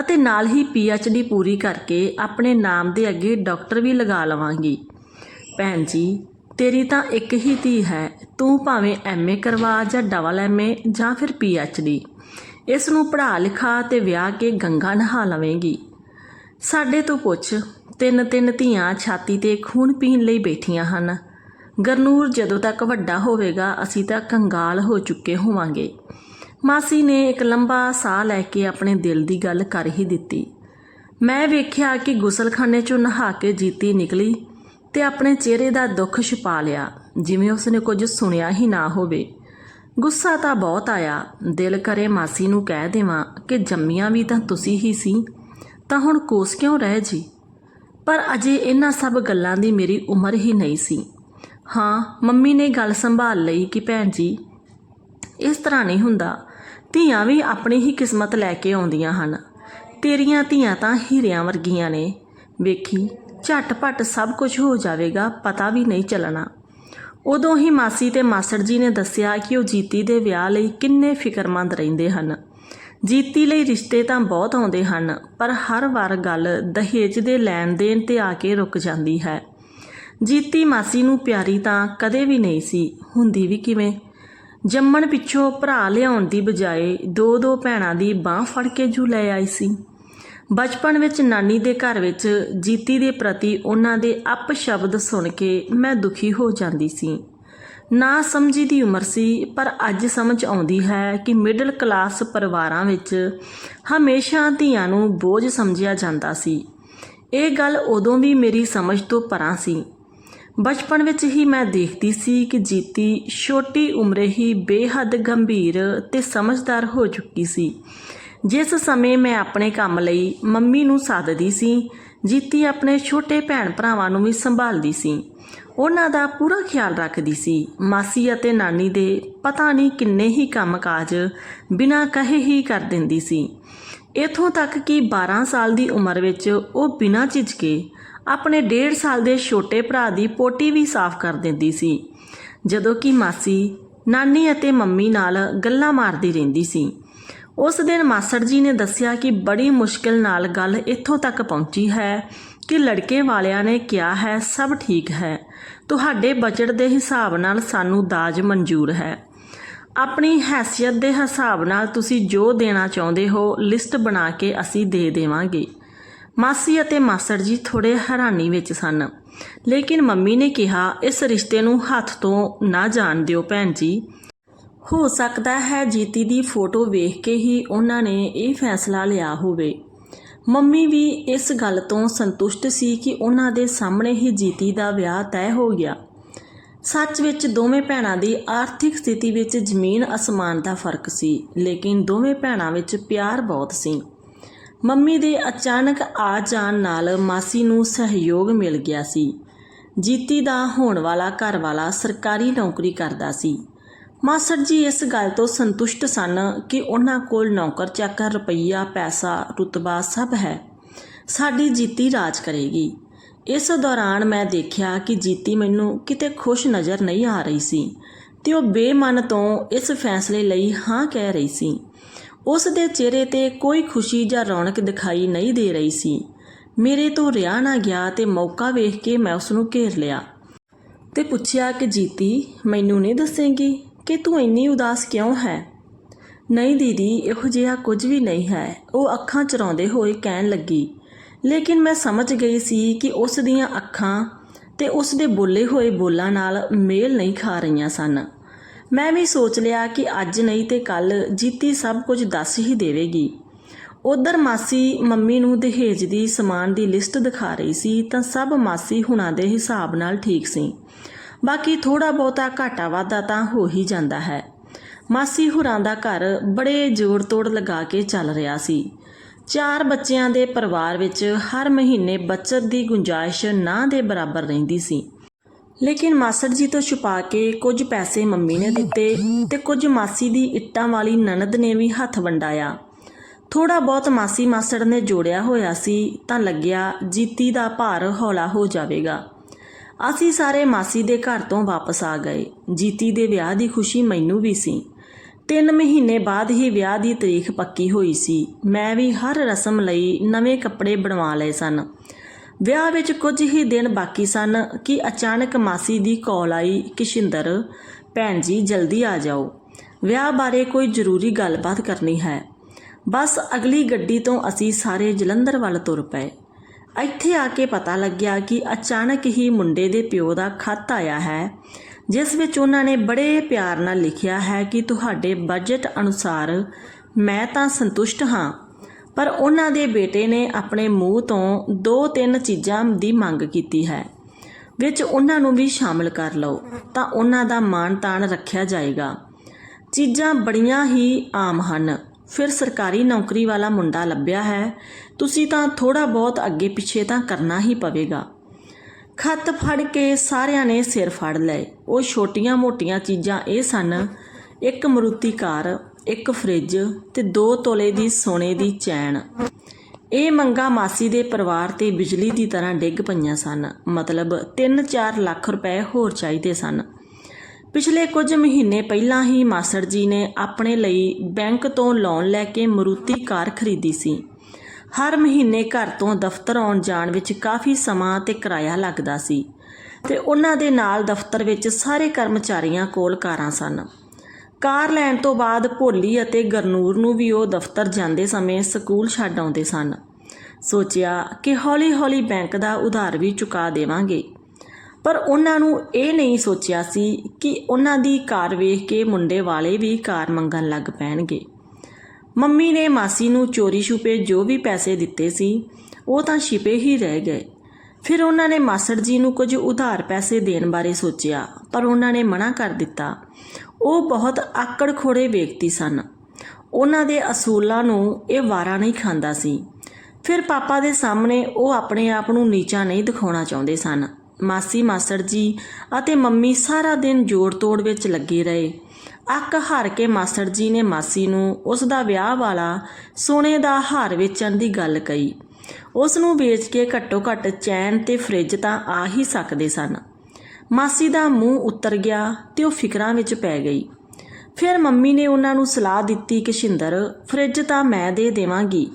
ਅਤੇ ਨਾਲ ਹੀ ਡੀ ਪੂਰੀ ਕਰਕੇ ਆਪਣੇ ਨਾਮ ਦੇ ਅੱਗੇ ਡਾਕਟਰ ਵੀ ਲਗਾ ਲਵਾਂਗੀ। ਭੈਣ ਜੀ, ਤੇਰੀ ਤਾਂ ਇੱਕ ਹੀ ਧੀ ਹੈ। ਤੂੰ ਭਾਵੇਂ ਐਮਏ ਕਰਵਾ ਜਾਂ ਡਬਲ ਐਮਏ ਜਾਂ ਫਿਰ ਡੀ ਇਸ ਨੂੰ ਪੜ੍ਹਾ, ਲਿਖਾ ਤੇ ਵਿਆਹ ਕੇ ਗੰਗਾ ਨਹਾ ਲਵੇਂਗੀ। ਸਾਡੇ ਤੋਂ ਪੁੱਛ, ਤਿੰਨ ਤਿੰਨ ਧੀਆਂ ਛਾਤੀ ਤੇ ਖੂਨ ਪੀਣ ਲਈ ਬੈਠੀਆਂ ਹਨ। ਗਰਨੂਰ ਜਦੋਂ ਤੱਕ ਵੱਡਾ ਹੋਵੇਗਾ, ਅਸੀਂ ਤਾਂ ਕੰਗਾਲ ਹੋ ਚੁੱਕੇ ਹੋਵਾਂਗੇ। ਮਾਸੀ ਨੇ ਇੱਕ ਲੰਬਾ ਸਾਹ ਲੈ ਕੇ ਆਪਣੇ ਦਿਲ ਦੀ ਗੱਲ ਕਰ ਹੀ ਦਿੱਤੀ। ਮੈਂ ਵੇਖਿਆ ਕਿ ਗੁਸਲਖਾਨੇ ਚੋਂ ਨਹਾ ਕੇ ਜੀਤੀ ਨਿਕਲੀ ਤੇ ਆਪਣੇ ਚਿਹਰੇ ਦਾ ਦੁੱਖ ਛੁਪਾ ਲਿਆ, ਜਿਵੇਂ ਉਸਨੇ ਕੁਝ ਸੁਣਿਆ ਹੀ ਨਾ ਹੋਵੇ। ਗੁੱਸਾ ਤਾਂ ਬਹੁਤ ਆਇਆ। ਦਿਲ ਕਰੇ ਮਾਸੀ ਨੂੰ ਕਹਿ ਦੇਵਾਂ ਕਿ ਜੰਮੀਆਂ ਵੀ ਤਾਂ ਤੁਸੀਂ ਹੀ ਸੀ, ਤਾਂ ਹੁਣ ਕੋਸ ਕਿਉਂ ਰਹਿ ਜੀ? ਪਰ ਅਜੇ ਇਹਨਾਂ ਸਭ ਗੱਲਾਂ ਦੀ ਮੇਰੀ ਉਮਰ ਹੀ ਨਹੀਂ ਸੀ। ਹਾਂ, ਮੰਮੀ ਨੇ ਗੱਲ ਸੰਭਾਲ ਲਈ ਕਿ ਭੈਣ ਜੀ, ਇਸ ਤਰ੍ਹਾਂ ਨਹੀਂ ਹੁੰਦਾ। ਧੀਆਂ ਵੀ ਆਪਣੀ ਹੀ ਕਿਸਮਤ ਲੈ ਕੇ ਆਉਂਦੀਆਂ ਹਨ। ਤੇਰੀਆਂ ਧੀਆਂ ਤਾਂ ਹੀਰਿਆਂ ਵਰਗੀਆਂ ਨੇ। ਵੇਖੀ, ਝਟਪਟ ਸਭ ਕੁਝ ਹੋ ਜਾਵੇਗਾ, ਪਤਾ ਵੀ ਨਹੀਂ ਚੱਲਣਾ। ਉਦੋਂ ਹੀ ਮਾਸੀ ਤੇ ਮਾਸੜ ਜੀ ਨੇ ਦੱਸਿਆ ਕਿ ਉਹ ਜੀਤੀ ਦੇ ਵਿਆਹ ਲਈ ਕਿੰਨੇ ਫਿਕਰਮੰਦ ਰਹਿੰਦੇ ਹਨ। ਜੀਤੀ ਲਈ ਰਿਸ਼ਤੇ ਤਾਂ ਬਹੁਤ ਆਉਂਦੇ ਹਨ, ਪਰ ਹਰ ਵਾਰ ਗੱਲ ਦਹੇਜ ਦੇ ਲੈਣ ਦੇਣ ਤੇ ਆ ਕੇ ਰੁਕ ਜਾਂਦੀ ਹੈ। ਜੀਤੀ ਮਾਸੀ ਨੂੰ ਪਿਆਰੀ ਤਾਂ ਕਦੇ ਵੀ ਨਹੀਂ ਸੀ, ਹੁੰਦੀ ਵੀ ਕਿਵੇਂ? ਜੰਮਣ ਪਿੱਛੋਂ ਭਰਾ ਲਿਆਉਣ ਦੀ ਬਜਾਏ ਦੋ ਦੋ ਭੈਣਾਂ ਦੀ ਬਾਹ ਫੜ ਕੇ ਜੂ ਲੈ ਆਈ ਸੀ। ਬਚਪਨ ਵਿੱਚ ਨਾਨੀ ਦੇ ਘਰ ਵਿੱਚ ਜੀਤੀ ਦੇ ਪ੍ਰਤੀ ਉਹਨਾਂ ਦੇ ਅਪ ਸ਼ਬਦ ਸੁਣ ਕੇ ਮੈਂ ਦੁਖੀ ਹੋ ਜਾਂਦੀ ਸੀ। ਨਾ ਸਮਝੀ ਦੀ ਉਮਰ ਸੀ, ਪਰ ਅੱਜ ਸਮਝ ਆਉਂਦੀ ਹੈ ਕਿ ਮਿਡਲ ਕਲਾਸ ਪਰਿਵਾਰਾਂ ਵਿੱਚ ਹਮੇਸ਼ਾ ਧੀਆਂ ਨੂੰ ਬੋਝ ਸਮਝਿਆ ਜਾਂਦਾ ਸੀ। ਇਹ ਗੱਲ ਉਦੋਂ ਵੀ ਮੇਰੀ ਸਮਝ ਤੋਂ ਪਰਾਂ ਸੀ। ਬਚਪਨ ਵਿੱਚ ਹੀ ਮੈਂ ਦੇਖਦੀ ਸੀ ਕਿ ਜੀਤੀ ਛੋਟੀ ਉਮਰੇ ਹੀ ਬੇਹੱਦ ਗੰਭੀਰ ਤੇ ਸਮਝਦਾਰ ਹੋ ਚੁੱਕੀ ਸੀ। ਜਿਸ ਸਮੇਂ ਮੈਂ ਆਪਣੇ ਕੰਮ ਲਈ ਮੰਮੀ ਨੂੰ ਸੱਦਦੀ ਸੀ, ਜੀਤੀ ਆਪਣੇ ਛੋਟੇ ਭੈਣ ਭਰਾਵਾਂ ਨੂੰ ਵੀ ਸੰਭਾਲਦੀ ਸੀ। ਉਹਨਾਂ ਦਾ ਪੂਰਾ ਖਿਆਲ ਰੱਖਦੀ ਸੀ। ਮਾਸੀ ਅਤੇ ਨਾਨੀ ਦੇ ਪਤਾ ਨਹੀਂ ਕਿੰਨੇ ਹੀ ਕੰਮਕਾਜ ਬਿਨਾਂ ਕਹੇ ਹੀ ਕਰ ਦਿੰਦੀ ਸੀ। ਇਥੋਂ ਤੱਕ ਕਿ 12 ਸਾਲ ਦੀ ਉਮਰ ਵਿੱਚ ਉਹ ਬਿਨਾਂ ਝਿਜਕੇ ਆਪਣੇ 1.5 ਸਾਲ ਦੇ ਛੋਟੇ ਭਰਾ ਦੀ ਪੋਟੀ ਵੀ ਸਾਫ਼ ਕਰ ਦਿੰਦੀ ਸੀ। ਜਦੋਂ ਕਿ ਮਾਸੀ, ਨਾਨੀ ਅਤੇ ਮੰਮੀ ਨਾਲ ਗੱਲਾਂ ਮਾਰਦੀ ਰਹਿੰਦੀ ਸੀ। ਉਸ ਦਿਨ ਮਾਸੜ ਜੀ ਨੇ ਦੱਸਿਆ ਕਿ ਬੜੀ ਮੁਸ਼ਕਿਲ ਨਾਲ ਗੱਲ ਇੱਥੋਂ ਤੱਕ ਪਹੁੰਚੀ ਹੈ ਕਿ ਲੜਕੇ ਵਾਲਿਆਂ ਨੇ ਕਿਹਾ ਹੈ, ਸਭ ਠੀਕ ਹੈ। ਤੁਹਾਡੇ ਬਜਟ ਦੇ ਹਿਸਾਬ ਨਾਲ ਸਾਨੂੰ ਦਾਜ ਮਨਜ਼ੂਰ ਹੈ। ਆਪਣੀ ਹੈਸੀਅਤ ਦੇ ਹਿਸਾਬ ਨਾਲ ਤੁਸੀਂ ਜੋ ਦੇਣਾ ਚਾਹੁੰਦੇ ਹੋ, ਲਿਸਟ ਬਣਾ ਕੇ ਅਸੀਂ ਦੇ ਦੇਵਾਂਗੇ। ਮਾਸੀ ਅਤੇ ਮਾਸੜ ਜੀ ਥੋੜੇ ਹੈਰਾਨੀ ਵਿੱਚ ਸਨ। ਲੇਕਿਨ ਮੰਮੀ ਨੇ ਕਿਹਾ, ਇਸ ਰਿਸ਼ਤੇ ਨੂੰ ਹੱਥ ਤੋਂ ਨਾ ਜਾਣ ਦਿਓ ਭੈਣ ਜੀ। ਹੋ ਸਕਦਾ ਹੈ ਜੀਤੀ ਦੀ ਫੋਟੋ ਵੇਖ ਕੇ ਹੀ ਉਹਨਾਂ ਨੇ ਇਹ ਫੈਸਲਾ ਲਿਆ ਹੋਵੇ। ਮੰਮੀ ਵੀ ਇਸ ਗੱਲ ਤੋਂ ਸੰਤੁਸ਼ਟ ਸੀ ਕਿ ਉਹਨਾਂ ਦੇ ਸਾਹਮਣੇ ਹੀ ਜੀਤੀ ਦਾ ਵਿਆਹ ਤੈਅ ਹੋ ਗਿਆ। ਸੱਚ ਵਿੱਚ ਦੋਵੇਂ ਭੈਣਾਂ ਦੀ ਆਰਥਿਕ ਸਥਿਤੀ ਵਿੱਚ ਜ਼ਮੀਨ ਅਸਮਾਨ ਦਾ ਫ਼ਰਕ ਸੀ, ਲੇਕਿਨ ਦੋਵੇਂ ਭੈਣਾਂ ਵਿੱਚ ਪਿਆਰ ਬਹੁਤ ਸੀ। ਮੰਮੀ ਦੇ ਅਚਾਨਕ ਆ ਜਾਣ ਨਾਲ ਮਾਸੀ ਨੂੰ ਸਹਿਯੋਗ ਮਿਲ ਗਿਆ ਸੀ। ਜੀਤੀ ਦਾ ਹੋਣ ਵਾਲਾ ਘਰ ਵਾਲਾ ਸਰਕਾਰੀ ਨੌਕਰੀ ਕਰਦਾ ਸੀ। ਮਾਸੜ ਜੀ ਇਸ ਗੱਲ ਤੋਂ ਸੰਤੁਸ਼ਟ ਸਨ ਕਿ ਉਹਨਾਂ ਕੋਲ ਨੌਕਰ ਚਾਕਰ ਰੁਪਈਆ, ਪੈਸਾ, ਰੁਤਬਾ ਸਭ ਹੈ। ਸਾਡੀ ਜੀਤੀ ਰਾਜ ਕਰੇਗੀ। ਇਸ ਦੌਰਾਨ ਮੈਂ ਦੇਖਿਆ ਕਿ ਜੀਤੀ ਮੈਨੂੰ ਕਿਤੇ ਖੁਸ਼ ਨਜ਼ਰ ਨਹੀਂ ਆ ਰਹੀ ਸੀ ਤੇ ਉਹ ਬੇਮਨ ਤੋਂ ਇਸ ਫੈਸਲੇ ਲਈ ਹਾਂ ਕਹਿ ਰਹੀ ਸੀ। ਉਸ ਦੇ ਚਿਹਰੇ ਤੇ ਕੋਈ ਖੁਸ਼ੀ ਜਾਂ ਰੌਣਕ ਦਿਖਾਈ ਨਹੀਂ ਦੇ ਰਹੀ ਸੀ। ਮੇਰੇ ਤੋਂ ਰਿਹਾ ਨਾ ਗਿਆ ਤੇ ਮੌਕਾ ਵੇਖ ਕੇ ਮੈਂ ਉਸ ਨੂੰ ਘੇਰ ਲਿਆ ਤੇ ਪੁੱਛਿਆ ਕਿ, ਜੀਤੀ, ਮੈਨੂੰ ਨਹੀਂ ਦੱਸੇਂਗੀ ਕਿ ਤੂੰ ਇੰਨੀ ਉਦਾਸ ਕਿਉਂ ਹੈ? ਨਹੀਂ ਦੀਦੀ, ਇਹੋ ਜਿਹਾ ਕੁਝ ਵੀ ਨਹੀਂ ਹੈ। ਉਹ ਅੱਖਾਂ ਚਰਾਉਂਦੇ ਹੋਏ ਕਹਿਣ ਲੱਗੀ। ਲੇਕਿਨ ਮੈਂ ਸਮਝ ਗਈ ਸੀ ਕਿ ਉਸ ਦੀਆਂ ਅੱਖਾਂ ਤੇ ਉਸ ਦੇ ਬੋਲੇ ਹੋਏ ਬੋਲਾਂ ਨਾਲ ਮੇਲ ਨਹੀਂ ਖਾ ਰਹੀਆਂ ਸਨ। ਮੈਂ ਵੀ ਸੋਚ ਲਿਆ ਕਿ ਅੱਜ ਨਹੀਂ ਤੇ ਕੱਲ ਜੀਤੀ ਸਭ ਕੁਝ ਦੱਸ ਹੀ ਦੇਵੇਗੀ। ਉਧਰ ਮਾਸੀ ਮੰਮੀ ਨੂੰ ਦਹੇਜ ਦੀ ਸਮਾਨ ਦੀ ਲਿਸਟ ਦਿਖਾ ਰਹੀ ਸੀ ਤਾਂ ਸਭ ਮਾਸੀ ਹੁਣਾਂ ਦੇ ਹਿਸਾਬ ਨਾਲ ਠੀਕ ਸੀ। ਬਾਕੀ ਥੋੜਾ ਬਹੁਤਾ ਘਾਟਾ ਵਾਧਾ ਤਾਂ ਹੋ ਹੀ ਜਾਂਦਾ ਹੈ। ਮਾਸੀ ਹੁਰਾਂ ਦਾ ਘਰ ਬੜੇ ਜੋੜ ਤੋੜ ਲਗਾ ਕੇ ਚੱਲ ਰਿਹਾ ਸੀ। ਚਾਰ ਬੱਚਿਆਂ ਦੇ ਪਰਿਵਾਰ ਵਿੱਚ ਹਰ ਮਹੀਨੇ ਬਚਤ ਦੀ ਗੁੰਜਾਇਸ਼ ਨਾ ਦੇ ਬਰਾਬਰ ਰਹਿੰਦੀ ਸੀ। ਲੇਕਿਨ ਮਾਸੜ ਜੀ ਤੋਂ ਛੁਪਾ ਕੇ ਕੁਝ ਪੈਸੇ ਮੰਮੀ ਨੇ ਦਿੱਤੇ ਤੇ ਕੁਝ ਮਾਸੀ ਦੀ ਇੱਟਾਂ ਵਾਲੀ ਨਨਦ ਨੇ ਵੀ ਹੱਥ ਵੰਡਾਇਆ। ਥੋੜਾ ਬਹੁਤ ਮਾਸੀ ਮਾਸੜ ਨੇ ਜੋੜਿਆ ਹੋਇਆ ਸੀ ਤਾਂ ਲੱਗਿਆ ਜੀਤੀ ਦਾ ਭਾਰ ਹੌਲਾ ਹੋ ਜਾਵੇਗਾ। ਅਸੀਂ ਸਾਰੇ ਮਾਸੀ ਦੇ ਘਰ ਤੋਂ ਵਾਪਸ ਆ ਗਏ। ਜੀਤੀ ਦੇ ਵਿਆਹ ਦੀ ਖੁਸ਼ੀ ਮੈਨੂੰ ਵੀ ਸੀ। ਤਿੰਨ ਮਹੀਨੇ ਬਾਅਦ ਹੀ ਵਿਆਹ ਦੀ ਤਰੀਕ ਪੱਕੀ ਹੋਈ ਸੀ। ਮੈਂ ਵੀ ਹਰ ਰਸਮ ਲਈ ਨਵੇਂ ਕੱਪੜੇ ਬਣਵਾ ਲਏ ਸਨ। ਵਿਆਹ ਵਿੱਚ ਕੁਝ ਹੀ ਦਿਨ ਬਾਕੀ ਸਨ ਕਿ ਅਚਾਨਕ ਮਾਸੀ ਦੀ ਕਾਲ ਆਈ, ਕਿਸ਼ਿੰਦਰ, ਭੈਣ ਜੀ, ਜਲਦੀ ਆ ਜਾਓ। ਵਿਆਹ ਬਾਰੇ ਕੋਈ ਜ਼ਰੂਰੀ ਗੱਲਬਾਤ ਕਰਨੀ ਹੈ। ਬਸ ਅਗਲੀ ਗੱਡੀ ਤੋਂ ਅਸੀਂ ਸਾਰੇ ਜਲੰਧਰ ਵੱਲ ਤੁਰ ਪਏ। ਇੱਥੇ ਆ ਕੇ ਪਤਾ ਲੱਗਿਆ ਕਿ ਅਚਾਨਕ ਹੀ ਮੁੰਡੇ ਦੇ ਪਿਓ ਦਾ ਖੱਤ ਆਇਆ ਹੈ, ਜਿਸ ਵਿੱਚ ਉਹਨਾਂ ਨੇ ਬੜੇ ਪਿਆਰ ਨਾਲ ਲਿਖਿਆ ਹੈ ਕਿ ਤੁਹਾਡੇ ਬਜਟ ਅਨੁਸਾਰ ਮੈਂ ਤਾਂ ਸੰਤੁਸ਼ਟ ਹਾਂ। ਪਰ ਉਹਨਾਂ ਦੇ ਬੇਟੇ ਨੇ ਆਪਣੇ ਮੂੰਹ ਤੋਂ ਦੋ ਤਿੰਨ ਚੀਜ਼ਾਂ ਦੀ ਮੰਗ ਕੀਤੀ ਹੈ, ਵਿੱਚ ਉਹਨਾਂ ਨੂੰ ਵੀ ਸ਼ਾਮਲ ਕਰ ਲਓ, ਤਾਂ ਉਹਨਾਂ ਦਾ ਮਾਣ ਤਾਣ ਰੱਖਿਆ ਜਾਏਗਾ। ਚੀਜ਼ਾਂ ਬੜੀਆਂ ਹੀ ਆਮ ਹਨ। ਫਿਰ ਸਰਕਾਰੀ ਨੌਕਰੀ ਵਾਲਾ ਮੁੰਡਾ ਲੱਭਿਆ ਹੈ, ਤੁਸੀਂ ਤਾਂ ਥੋੜਾ ਬਹੁਤ ਅੱਗੇ ਪਿੱਛੇ ਤਾਂ ਕਰਨਾ ਹੀ ਪਵੇਗਾ। ਖੱਤ ਫੜ ਕੇ ਸਾਰਿਆਂ ਨੇ ਸਿਰ ਫੜ ਲਏ। ਉਹ ਛੋਟੀਆਂ-ਮੋਟੀਆਂ ਚੀਜ਼ਾਂ ਇਹ ਸਨ, ਇੱਕ ਮਰੂਤੀ ਕਾਰ ਇੱਕ ਫ੍ਰਿਜ ਤੇ 2 ਤੋਲੇ ਦੀ ਸੋਨੇ ਦੀ ਚੈਨ। ਇਹ ਮੰਗਾ ਮਾਸੀ ਦੇ ਪਰਿਵਾਰ ਤੇ ਬਿਜਲੀ ਦੀ ਤਰ੍ਹਾਂ ਡਿੱਗ ਪਈਆਂ ਸਨ। ਮਤਲਬ 3-4 ਲੱਖ ਰੁਪਏ ਹੋਰ ਚਾਹੀਦੇ ਸਨ। ਪਿਛਲੇ ਕੁਝ ਮਹੀਨੇ ਪਹਿਲਾਂ ਹੀ ਮਾਸੜ ਜੀ ਨੇ ਆਪਣੇ ਲਈ ਬੈਂਕ ਤੋਂ ਲੋਨ ਲੈ ਕੇ ਮਰੂਤੀ ਕਾਰ ਖਰੀਦੀ ਸੀ। ਹਰ ਮਹੀਨੇ ਘਰ ਤੋਂ ਦਫ਼ਤਰ ਆਉਣ ਜਾਣ ਵਿੱਚ ਕਾਫੀ ਸਮਾਂ ਤੇ ਕਿਰਾਇਆ ਲੱਗਦਾ ਸੀ ਤੇ ਉਹਨਾਂ ਦੇ ਨਾਲ ਦਫ਼ਤਰ ਵਿੱਚ ਸਾਰੇ ਕਰਮਚਾਰੀਆਂ ਕੋਲ ਕਾਰਾਂ ਸਨ। ਕਾਰ ਲੈਣ ਤੋਂ ਬਾਅਦ ਭੋਲੀ ਅਤੇ ਗਰਨੂਰ ਨੂੰ ਵੀ ਉਹ ਦਫ਼ਤਰ ਜਾਂਦੇ ਸਮੇਂ ਸਕੂਲ ਛੱਡ ਆਉਂਦੇ ਸਨ। ਸੋਚਿਆ ਕਿ ਹੌਲੀ-ਹੌਲੀ ਬੈਂਕ ਦਾ ਉਧਾਰ ਵੀ ਚੁਕਾ ਦੇਵਾਂਗੇ। ਪਰ ਉਹਨਾਂ ਨੂੰ ਇਹ ਨਹੀਂ ਸੋਚਿਆ ਸੀ ਕਿ ਉਹਨਾਂ ਦੀ ਕਾਰ ਵੇਖ ਕੇ ਮੁੰਡੇ ਵਾਲੇ ਵੀ ਕਾਰ ਮੰਗਣ ਲੱਗ ਪੈਣਗੇ। ਮੰਮੀ ਨੇ ਮਾਸੀ ਨੂੰ ਚੋਰੀ ਛੁਪੇ ਜੋ ਵੀ ਪੈਸੇ ਦਿੱਤੇ ਸੀ, ਉਹ ਤਾਂ ਛਿਪੇ ਹੀ ਰਹਿ ਗਏ। ਫਿਰ ਉਹਨਾਂ ਨੇ ਮਾਸੜ ਜੀ ਨੂੰ ਕੁਝ ਉਧਾਰ ਪੈਸੇ ਦੇਣ ਬਾਰੇ ਸੋਚਿਆ, ਪਰ ਉਹਨਾਂ ਨੇ ਮਨਾ ਕਰ ਦਿੱਤਾ। ਉਹ ਬਹੁਤ ਆਕੜ ਖੋੜੇ ਵਿਅਕਤੀ ਸਨ। ਉਹਨਾਂ ਦੇ ਅਸੂਲਾਂ ਨੂੰ ਇਹ ਵਾਰਾ ਨਹੀਂ ਖਾਂਦਾ ਸੀ। ਫਿਰ ਪਾਪਾ ਦੇ ਸਾਹਮਣੇ ਉਹ ਆਪਣੇ ਆਪ ਨੂੰ ਨੀਚਾ ਨਹੀਂ ਦਿਖਾਉਣਾ ਚਾਹੁੰਦੇ ਸਨ। ਮਾਸੀ ਮਾਸੜ ਜੀ ਅਤੇ ਮੰਮੀ ਸਾਰਾ ਦਿਨ ਜੋੜ ਤੋੜ ਵਿੱਚ ਲੱਗੇ ਰਹੇ। ਅੱਕ ਹਾਰ ਕੇ ਮਾਸੜ ਜੀ ਨੇ ਮਾਸੀ ਨੂੰ ਉਸ ਦਾ ਵਿਆਹ ਵਾਲਾ ਸੋਨੇ ਦਾ ਹਾਰ ਵੇਚਣ ਦੀ ਗੱਲ ਕਹੀ। ਉਸ ਨੂੰ ਵੇਚ ਕੇ ਘੱਟੋ ਘੱਟ ਚੈਨ ਤੇ ਫ੍ਰਿਜ ਤਾਂ ਆ ਹੀ ਸਕਦੇ ਸਨ। ਮਾਸੀ ਦਾ ਮੂੰਹ ਉਤਰ ਗਿਆ ਤੇ ਉਹ ਫਿਕਰਾਂ ਵਿੱਚ ਪੈ ਗਈ। ਫਿਰ ਮੰਮੀ ਨੇ ਉਹਨਾਂ ਨੂੰ ਸਲਾਹ ਦਿੱਤੀ ਕਿ ਸ਼ਿੰਦਰ, ਫ੍ਰਿਜ ਤਾਂ ਮੈਂ ਦੇ ਦੇਵਾਂਗੀ,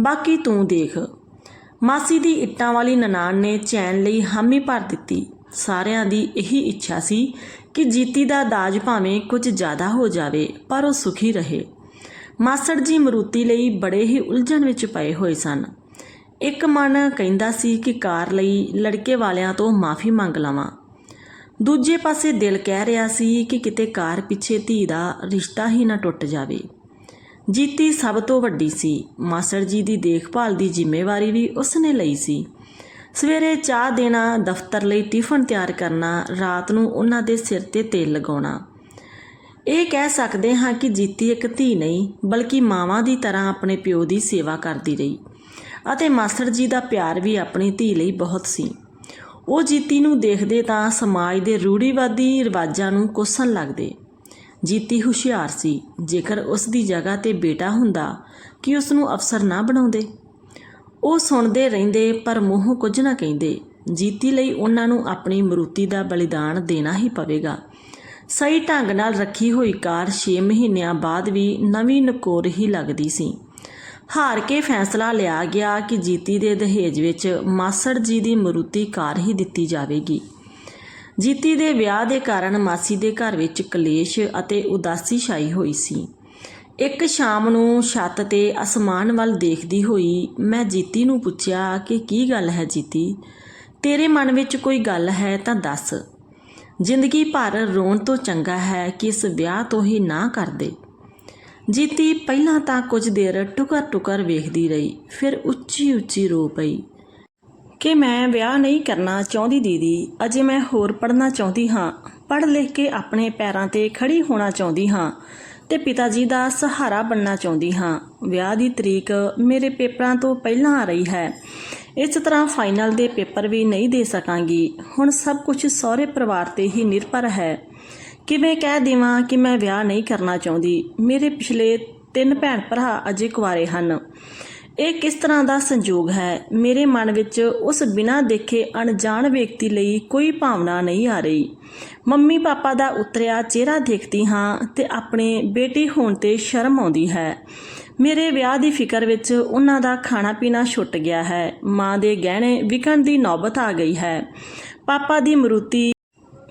ਬਾਕੀ ਤੂੰ ਦੇਖ। ਮਾਸੀ ਦੀ ਇੱਟਾਂ ਵਾਲੀ ਨਨਾਣ ਨੇ ਚੈਨ ਲਈ ਹਾਮੀ ਭਰ ਦਿੱਤੀ। ਸਾਰਿਆਂ ਦੀ ਇਹੀ ਇੱਛਾ ਸੀ ਕਿ ਜੀਤੀ ਦਾ ਦਾਜ ਭਾਵੇਂ ਕੁਝ ਜ਼ਿਆਦਾ ਹੋ ਜਾਵੇ, ਪਰ ਉਹ ਸੁਖੀ ਰਹੇ। ਮਾਸੜ ਜੀ ਮਰੂਤੀ ਲਈ ਬੜੇ ਹੀ ਉਲਝਣ ਵਿੱਚ ਪਏ ਹੋਏ ਸਨ। ਇੱਕ ਮਨ ਕਹਿੰਦਾ ਸੀ ਕਿ ਕਾਰ ਲਈ ਲੜਕੇ ਵਾਲਿਆਂ ਤੋਂ ਮਾਫੀ ਮੰਗ ਲਵਾਂ। ਦੂਜੇ ਪਾਸੇ ਦਿਲ ਕਹਿ ਰਿਹਾ ਸੀ ਕਿ ਕਿਤੇ ਕਾਰ ਪਿੱਛੇ ਧੀ ਦਾ ਰਿਸ਼ਤਾ ਹੀ ਨਾ ਟੁੱਟ ਜਾਵੇ। ਜੀਤੀ ਸਭ ਤੋਂ ਵੱਡੀ ਸੀ। ਮਾਸੜ ਜੀ ਦੀ ਦੇਖਭਾਲ ਦੀ ਜ਼ਿੰਮੇਵਾਰੀ ਵੀ ਉਸਨੇ ਲਈ ਸੀ। ਸਵੇਰੇ ਚਾਹ ਦੇਣਾ, ਦਫ਼ਤਰ ਲਈ ਟਿਫਨ ਤਿਆਰ ਕਰਨਾ, ਰਾਤ ਨੂੰ ਉਹਨਾਂ ਦੇ ਸਿਰ ਤੇ ਤੇਲ ਲਗਾਉਣਾ। ਇਹ ਕਹਿ ਸਕਦੇ ਹਾਂ ਕਿ ਜੀਤੀ ਇੱਕ ਧੀ ਨਹੀਂ, ਬਲਕਿ ਮਾਵਾਂ ਦੀ ਤਰ੍ਹਾਂ ਆਪਣੇ ਪਿਓ ਦੀ ਸੇਵਾ ਕਰਦੀ ਰਹੀ। ਅਤੇ ਮਾਸਟਰ ਜੀ ਦਾ ਪਿਆਰ ਵੀ ਆਪਣੀ ਧੀ ਲਈ ਬਹੁਤ ਸੀ। ਉਹ ਜੀਤੀ ਨੂੰ ਦੇਖਦੇ ਤਾਂ ਸਮਾਜ ਦੇ ਰੂੜੀਵਾਦੀ ਰਿਵਾਜਾਂ ਨੂੰ ਕੋਸਣ ਲੱਗਦੇ। ਜੀਤੀ ਹੁਸ਼ਿਆਰ ਸੀ। ਜੇਕਰ ਉਸ ਦੀ ਜਗ੍ਹਾ ਤੇ ਬੇਟਾ ਹੁੰਦਾ, ਕਿ ਉਸ ਨੂੰ ਅਫਸਰ ਨਾ ਬਣਾਉਂਦੇ? ਉਹ ਸੁਣਦੇ ਰਹਿੰਦੇ, ਪਰ ਮੂੰਹੋਂ ਕੁਝ ਨਾ ਕਹਿੰਦੇ। ਜੀਤੀ ਲਈ ਉਹਨਾਂ ਨੂੰ ਆਪਣੀ ਮਰੂਤੀ ਦਾ ਬਲੀਦਾਨ ਦੇਣਾ ਹੀ ਪਵੇਗਾ। ਸਹੀ ਢੰਗ ਨਾਲ ਰੱਖੀ ਹੋਈ ਕਾਰ 6 ਮਹੀਨਿਆਂ ਬਾਅਦ ਵੀ ਨਵੀਂ ਨਕੋਰ ਹੀ ਲੱਗਦੀ ਸੀ। ਹਾਰ ਕੇ ਫੈਸਲਾ ਲਿਆ ਗਿਆ ਕਿ ਜੀਤੀ ਦੇ ਦਹੇਜ ਵਿੱਚ ਮਾਸੜ ਜੀ ਦੀ ਮਰੂਤੀ ਕਾਰ ਹੀ ਦਿੱਤੀ ਜਾਵੇਗੀ। ਜੀਤੀ ਦੇ ਵਿਆਹ ਦੇ ਕਾਰਨ ਮਾਸੀ ਦੇ ਘਰ ਵਿੱਚ ਕਲੇਸ਼ ਅਤੇ ਉਦਾਸੀ ਛਾਈ ਹੋਈ ਸੀ। ਇੱਕ ਸ਼ਾਮ ਨੂੰ ਛੱਤ ਤੇ ਅਸਮਾਨ ਵੱਲ ਦੇਖਦੀ ਹੋਈ ਮੈਂ ਜੀਤੀ ਨੂੰ ਪੁੱਛਿਆ ਕਿ ਕੀ ਗੱਲ ਹੈ ਜੀਤੀ? ਤੇਰੇ ਮਨ ਵਿੱਚ ਕੋਈ ਗੱਲ ਹੈ ਤਾਂ ਦੱਸ। ਜ਼ਿੰਦਗੀ ਭਰ ਰੋਣ ਤੋਂ ਚੰਗਾ ਹੈ ਕਿ ਇਸ ਵਿਆਹ ਤੋਂ ਹੀ ਨਾ ਕਰ ਦੇ। ਜੀਤੀ ਪਹਿਲਾਂ ਤਾਂ ਕੁਝ ਦੇਰ ਟੁਕਰ ਟੁਕਰ ਵੇਖਦੀ ਰਹੀ, ਫਿਰ ਉੱਚੀ ਉੱਚੀ ਰੋ ਪਈ। ਕਿ ਮੈਂ ਵਿਆਹ ਨਹੀਂ ਕਰਨਾ ਚਾਹੁੰਦੀ ਦੀਦੀ, ਅਜੇ ਮੈਂ ਹੋਰ ਪੜ੍ਹਨਾ ਚਾਹੁੰਦੀ ਹਾਂ। ਪੜ੍ਹ ਲਿਖ ਕੇ ਆਪਣੇ ਪੈਰਾਂ ਤੇ ਖੜੀ ਹੋਣਾ ਚਾਹੁੰਦੀ ਹਾਂ ਤੇ ਪਿਤਾ ਜੀ ਦਾ ਸਹਾਰਾ ਬਣਨਾ ਚਾਹੁੰਦੀ ਹਾਂ। ਵਿਆਹ ਦੀ ਤਰੀਕ ਮੇਰੇ ਪੇਪਰਾਂ ਤੋਂ ਪਹਿਲਾਂ ਆ ਰਹੀ ਹੈ। ਇਸ ਤਰ੍ਹਾਂ ਫਾਈਨਲ ਦੇ ਪੇਪਰ ਵੀ ਨਹੀਂ ਦੇ ਸਕਾਂਗੀ। ਹੁਣ ਸਭ ਕੁਝ ਸਹੁਰੇ ਪਰਿਵਾਰ ਤੇ ਹੀ ਨਿਰਭਰ ਹੈ। ਕਿਵੇਂ ਕਹਿ ਦੇਵਾਂ ਕਿ ਮੈਂ ਵਿਆਹ ਨਹੀਂ ਕਰਨਾ ਚਾਹੁੰਦੀ? ਮੇਰੇ ਪਿਛਲੇ ਤਿੰਨ ਭੈਣ ਭਰਾ ਅਜੇ ਕੁਆਰੇ ਹਨ। ਇਹ ਕਿਸ ਤਰ੍ਹਾਂ ਦਾ ਸੰਜੋਗ ਹੈ? ਮੇਰੇ ਮਨ ਵਿੱਚ ਉਸ ਬਿਨਾਂ ਦੇਖੇ ਅਣਜਾਣ ਵਿਅਕਤੀ ਲਈ ਕੋਈ ਭਾਵਨਾ ਨਹੀਂ ਆ ਰਹੀ। ਮੰਮੀ ਪਾਪਾ ਦਾ ਉਤਰਿਆ ਚਿਹਰਾ ਦੇਖਦੀ ਹਾਂ ਤੇ ਆਪਣੇ ਬੇਟੀ ਹੋਣ ਤੇ ਸ਼ਰਮ ਆਉਂਦੀ ਹੈ। ਮੇਰੇ ਵਿਆਹ ਦੀ ਫਿਕਰ ਵਿੱਚ ਉਹਨਾਂ ਦਾ ਖਾਣਾ ਪੀਣਾ ਛੁੱਟ ਗਿਆ ਹੈ। ਮਾਂ ਦੇ ਗਹਿਣੇ ਵਿਕਣ ਦੀ ਨੌਬਤ ਆ ਗਈ ਹੈ। ਪਾਪਾ ਦੀ ਮਰੂਤੀ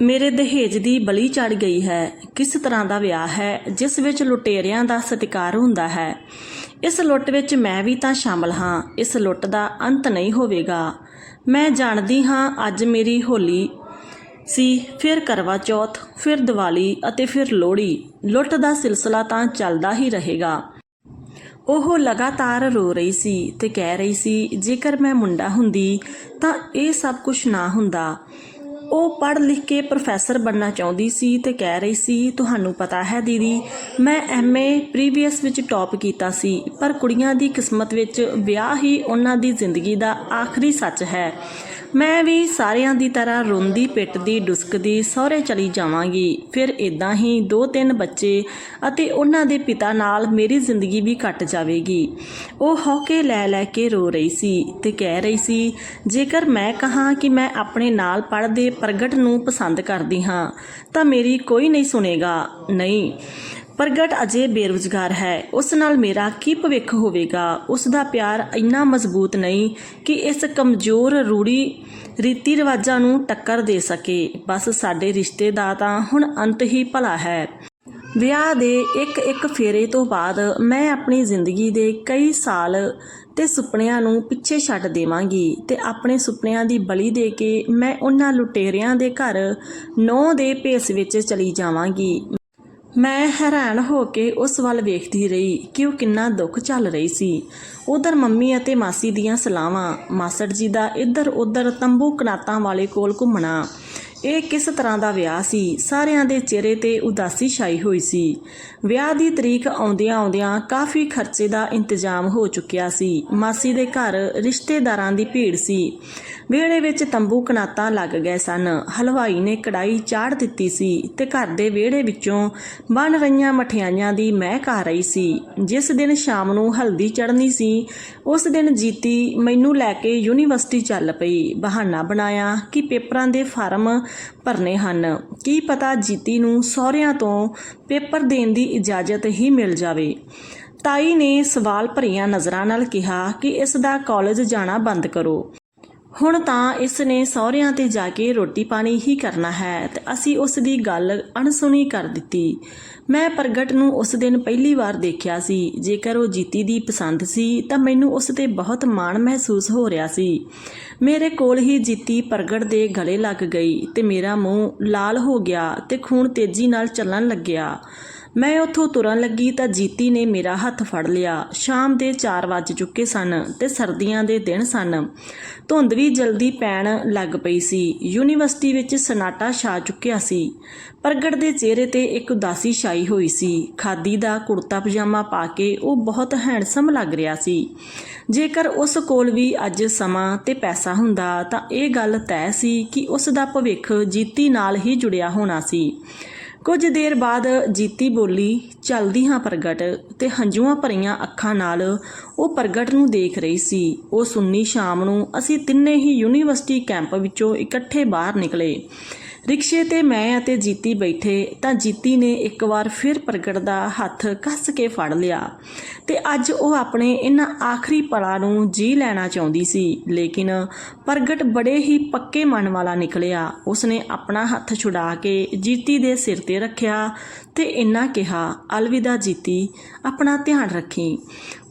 ਮੇਰੇ ਦਹੇਜ ਦੀ ਬਲੀ ਚੜ ਗਈ ਹੈ। ਕਿਸ ਤਰ੍ਹਾਂ ਦਾ ਵਿਆਹ ਹੈ, ਜਿਸ ਵਿੱਚ ਲੁਟੇਰਿਆਂ ਦਾ ਸਤਿਕਾਰ ਹੁੰਦਾ ਹੈ। ਇਸ ਲੁੱਟ ਵਿੱਚ ਮੈਂ ਵੀ ਤਾਂ ਸ਼ਾਮਲ ਹਾਂ, ਇਸ ਲੁੱਟ ਦਾ ਅੰਤ ਨਹੀਂ ਹੋਵੇਗਾ। ਮੈਂ ਜਾਣਦੀ ਹਾਂ ਅੱਜ ਮੇਰੀ ਹੋਲੀ ਸੀ, ਫਿਰ ਕਰਵਾ ਚੌਥ, ਫਿਰ ਦੀਵਾਲੀ ਅਤੇ ਫਿਰ ਲੋਹੜੀ। ਲੁੱਟ ਦਾ ਸਿਲਸਿਲਾ ਤਾਂ ਚੱਲਦਾ ਹੀ ਰਹੇਗਾ। ਉਹ ਲਗਾਤਾਰ ਰੋ ਰਹੀ ਸੀ ਤੇ ਕਹਿ ਰਹੀ ਸੀ, ਜੇਕਰ ਮੈਂ ਮੁੰਡਾ ਹੁੰਦੀ ਤਾਂ ਇਹ ਸਭ ਕੁਝ ਨਾ ਹੁੰਦਾ। ਉਹ ਪੜ੍ਹ ਲਿਖ ਕੇ ਪ੍ਰੋਫੈਸਰ ਬਣਨਾ ਚਾਹੁੰਦੀ ਸੀ ਤੇ ਕਹਿ ਰਹੀ ਸੀ, ਤੁਹਾਨੂੰ ਪਤਾ ਹੈ ਦੀਦੀ, ਮੈਂ ਐਮਏ ਪ੍ਰੀਵੀਅਸ ਵਿੱਚ ਟੌਪ ਕੀਤਾ ਸੀ, ਪਰ ਕੁੜੀਆਂ ਦੀ ਕਿਸਮਤ ਵਿੱਚ ਵਿਆਹ ਹੀ ਉਹਨਾਂ ਦੀ ਜ਼ਿੰਦਗੀ ਦਾ ਆਖਰੀ ਸੱਚ ਹੈ। ਮੈਂ ਵੀ ਸਾਰਿਆਂ ਦੀ ਤਰ੍ਹਾਂ ਰੋਂਦੀ, ਪਿੱਟਦੀ, ਡੁਸਕਦੀ, ਸਹੁਰੇ ਚਲੀ ਜਾਵਾਂਗੀ। ਫਿਰ ਇਦਾਂ ਹੀ ਦੋ ਤਿੰਨ ਬੱਚੇ ਅਤੇ ਉਹਨਾਂ ਦੇ ਪਿਤਾ ਨਾਲ ਮੇਰੀ ਜ਼ਿੰਦਗੀ ਵੀ ਕੱਟ ਜਾਵੇਗੀ। ਉਹ ਹੌਕੇ ਲੈ ਲੈ ਕੇ ਰੋ ਰਹੀ ਸੀ ਤੇ ਕਹਿ ਰਹੀ ਸੀ, ਜੇਕਰ ਮੈਂ ਕਹਾਂ ਕਿ ਮੈਂ ਆਪਣੇ ਨਾਲ ਪੜ੍ਹਦੇ ਪ੍ਰਗਟ ਨੂੰ ਪਸੰਦ ਕਰਦੀ ਹਾਂ, ਤਾਂ ਮੇਰੀ ਕੋਈ ਨਹੀਂ ਸੁਣੇਗਾ। ਨਹੀਂ। ਪ੍ਰਗਟ ਅਜੇ ਬੇਰੁਜ਼ਗਾਰ ਹੈ। ਉਸ ਨਾਲ ਮੇਰਾ ਕੀ ਭਵਿੱਖ ਹੋਵੇਗਾ? ਉਸ ਦਾ ਪਿਆਰ ਇੰਨਾ ਮਜ਼ਬੂਤ ਨਹੀਂ ਕਿ ਇਸ ਕਮਜ਼ੋਰ ਰੂੜੀ ਰੀਤੀ ਰਿਵਾਜਾਂ ਨੂੰ ਟੱਕਰ ਦੇ ਸਕੇ। ਬਸ ਸਾਡੇ ਰਿਸ਼ਤੇ ਦਾ ਤਾਂ ਹੁਣ ਅੰਤ ਹੀ ਭਲਾ ਹੈ। ਵਿਆਹ ਦੇ ਇੱਕ ਇੱਕ ਫੇਰੇ ਤੋਂ ਬਾਅਦ ਮੈਂ ਆਪਣੀ ਜ਼ਿੰਦਗੀ ਦੇ ਕਈ ਸਾਲ ਤੇ ਸੁਪਨਿਆਂ ਨੂੰ ਪਿੱਛੇ ਛੱਡ ਦੇਵਾਂਗੀ ਤੇ ਆਪਣੇ ਸੁਪਨਿਆਂ ਦੀ ਬਲੀ ਦੇ ਕੇ ਮੈਂ ਉਹਨਾਂ ਲੁਟੇਰਿਆਂ ਦੇ ਘਰ ਨੌ ਦੇ ਭੇਸ ਵਿੱਚ ਚਲੀ ਜਾਵਾਂਗੀ। ਮੈਂ ਹੈਰਾਨ ਹੋ ਕੇ ਉਸ ਵੱਲ ਵੇਖਦੀ ਰਹੀ ਕਿ ਉਹ ਕਿੰਨਾ ਦੁੱਖ ਚੱਲ ਰਹੀ ਸੀ। ਉਧਰ ਮੰਮੀ ਅਤੇ ਮਾਸੀ ਦੀਆਂ ਸਲਾਹਾਂ, ਮਾਸੜ ਜੀ ਦਾ ਇੱਧਰ ਉੱਧਰ ਤੰਬੂ ਕਨਾਤਾਂ ਵਾਲੇ ਕੋਲ ਘੁੰਮਣਾ ਇਹ ਕਿਸ ਤਰ੍ਹਾਂ ਦਾ ਵਿਆਹ ਸੀ? ਸਾਰਿਆਂ ਦੇ ਚਿਹਰੇ ਤੇ ਉਦਾਸੀ ਛਾਈ ਹੋਈ ਸੀ। ਵਿਆਹ ਦੀ ਤਰੀਕ ਆਉਂਦਿਆਂ ਆਉਂਦਿਆਂ ਕਾਫੀ ਖਰਚੇ ਦਾ ਇੰਤਜ਼ਾਮ ਹੋ ਚੁੱਕਿਆ ਸੀ। ਮਾਸੀ ਦੇ ਘਰ ਰਿਸ਼ਤੇਦਾਰਾਂ ਦੀ ਭੀੜ ਸੀ। ਵਿਹੜੇ ਵਿੱਚ ਤੰਬੂ ਕਨਾਤਾਂ ਲੱਗ ਗਏ ਸਨ। ਹਲਵਾਈ ਨੇ ਕੜਾਈ ਚਾੜ ਦਿੱਤੀ ਸੀ ਤੇ ਘਰ ਦੇ ਵਿਹੜੇ ਵਿੱਚੋਂ ਬਣ ਰਹੀਆਂ ਮਠਿਆਈਆਂ ਦੀ ਮਹਿਕ ਆ ਰਹੀ ਸੀ। ਜਿਸ ਦਿਨ ਸ਼ਾਮ ਨੂੰ ਹਲਦੀ ਚੜ੍ਹਨੀ ਸੀ, ਉਸ ਦਿਨ ਜੀਤੀ ਮੈਨੂੰ ਲੈ ਕੇ ਯੂਨੀਵਰਸਿਟੀ ਚੱਲ ਪਈ। ਬਹਾਨਾ ਬਣਾਇਆ ਕਿ ਪੇਪਰਾਂ ਦੇ ਫਾਰਮ ਭਰਨੇ ਹਨ। ਕੀ ਪਤਾ ਜੀਤੀ ਨੂੰ ਸਹੁਰਿਆਂ ਤੋਂ ਪੇਪਰ ਦੇਣ ਦੀ ਇਜਾਜ਼ਤ ਹੀ ਮਿਲ ਜਾਵੇ। ਤਾਈ ਨੇ ਸਵਾਲ ਭਰੀਆਂ ਨਜ਼ਰਾਂ ਨਾਲ ਕਿਹਾ ਕਿ ਇਸ ਦਾ ਕਾਲਜ ਜਾਣਾ ਬੰਦ ਕਰੋ। ਹੁਣ ਤਾਂ ਇਸ ਨੇ ਸਹੁਰਿਆਂ ਤੇ ਜਾ ਕੇ ਰੋਟੀ ਪਾਣੀ ਹੀ ਕਰਨਾ ਹੈ ਤੇ ਅਸੀਂ ਉਸ ਦੀ ਗੱਲ ਅਣਸੁਣੀ ਕਰ ਦਿੱਤੀ। ਮੈਂ ਪ੍ਰਗਟ ਨੂੰ ਉਸ ਦਿਨ ਪਹਿਲੀ ਵਾਰ ਦੇਖਿਆ ਸੀ। ਜੇਕਰ ਉਹ ਜੀਤੀ ਦੀ ਪਸੰਦ ਸੀ, ਤਾਂ ਮੈਨੂੰ ਉਸ ਤੇ ਬਹੁਤ ਮਾਣ ਮਹਿਸੂਸ ਹੋ ਰਿਹਾ ਸੀ। ਮੇਰੇ ਕੋਲ ਹੀ ਜੀਤੀ ਪ੍ਰਗਟ ਦੇ ਗਲੇ ਲੱਗ ਗਈ ਤੇ ਮੇਰਾ ਮੂੰਹ ਲਾਲ ਹੋ ਗਿਆ ਤੇ ਖੂਨ ਤੇਜ਼ੀ ਨਾਲ ਚੱਲਣ ਲੱਗਿਆ। ਮੈਂ ਉੱਥੋਂ ਤੁਰਨ ਲੱਗੀ ਤਾਂ ਜੀਤੀ ਨੇ ਮੇਰਾ ਹੱਥ ਫੜ ਲਿਆ। ਸ਼ਾਮ ਦੇ 4 ਵੱਜ ਚੁੱਕੇ ਸਨ ਤੇ ਸਰਦੀਆਂ ਦੇ ਦਿਨ ਸਨ। ਧੁੰਦ ਵੀ ਜਲਦੀ ਪੈਣ ਲੱਗ ਪਈ ਸੀ। ਯੂਨੀਵਰਸਿਟੀ ਵਿੱਚ ਸਨਾਟਾ ਛਾ ਚੁੱਕਿਆ ਸੀ। ਪ੍ਰਗਟ ਦੇ ਚਿਹਰੇ ਤੇ ਇੱਕ ਉਦਾਸੀ ਛਾਈ ਹੋਈ ਸੀ। ਖਾਦੀ ਦਾ ਕੁੜਤਾ ਪਜਾਮਾ ਪਾ ਕੇ ਉਹ ਬਹੁਤ ਹੈਂਡਸਮ ਲੱਗ ਰਿਹਾ ਸੀ। ਜੇਕਰ ਉਸ ਕੋਲ ਵੀ ਅੱਜ ਸਮਾਂ ਤੇ ਪੈਸਾ ਹੁੰਦਾ ਤਾਂ ਇਹ ਗੱਲ ਤੈਅ ਸੀ ਕਿ ਉਸ ਦਾ ਭਵਿੱਖ ਜੀਤੀ ਨਾਲ ਹੀ ਜੁੜਿਆ ਹੋਣਾ ਸੀ। ਕੁਝ ਦੇਰ ਬਾਅਦ ਜੀਤੀ ਬੋਲੀ, ਚੱਲਦੀ ਹਾਂ ਪ੍ਰਗਟ ਤੇ ਹੰਝੂਆਂ ਭਰੀਆਂ ਅੱਖਾਂ ਨਾਲ ਉਹ ਪ੍ਰਗਟ ਨੂੰ ਦੇਖ ਰਹੀ ਸੀ। ਉਹ ਸੁੰਨੀ ਸ਼ਾਮ ਨੂੰ ਅਸੀਂ ਤਿੰਨੇ ਹੀ ਯੂਨੀਵਰਸਿਟੀ ਕੈਂਪ ਵਿੱਚੋਂ ਇਕੱਠੇ ਬਾਹਰ ਨਿਕਲੇ। ਰਿਕਸ਼ੇ ਤੇ ਮੈਂ ਅਤੇ ਜੀਤੀ ਬੈਠੇ ਤਾਂ ਜੀਤੀ ਨੇ ਇੱਕ ਵਾਰ ਫਿਰ ਪ੍ਰਗਟ ਦਾ ਹੱਥ ਕੱਸ ਕੇ ਫੜ ਲਿਆ ਤੇ ਅੱਜ ਉਹ ਆਪਣੇ ਇਹਨਾਂ ਆਖਰੀ ਪਲਾਂ ਨੂੰ ਜੀ ਲੈਣਾ ਚਾਹੁੰਦੀ ਸੀ, ਲੇਕਿਨ ਪ੍ਰਗਟ ਬੜੇ ਹੀ ਪੱਕੇ ਮਨ ਵਾਲਾ ਨਿਕਲਿਆ। ਉਸਨੇ ਆਪਣਾ ਹੱਥ ਛੁਡਾ ਕੇ ਜੀਤੀ ਦੇ ਸਿਰ ਤੇ ਰੱਖਿਆ ਤੇ ਇੰਨਾ ਕਿਹਾ, ਅਲਵਿਦਾ ਜੀਤੀ, ਆਪਣਾ ਧਿਆਨ ਰੱਖੀ।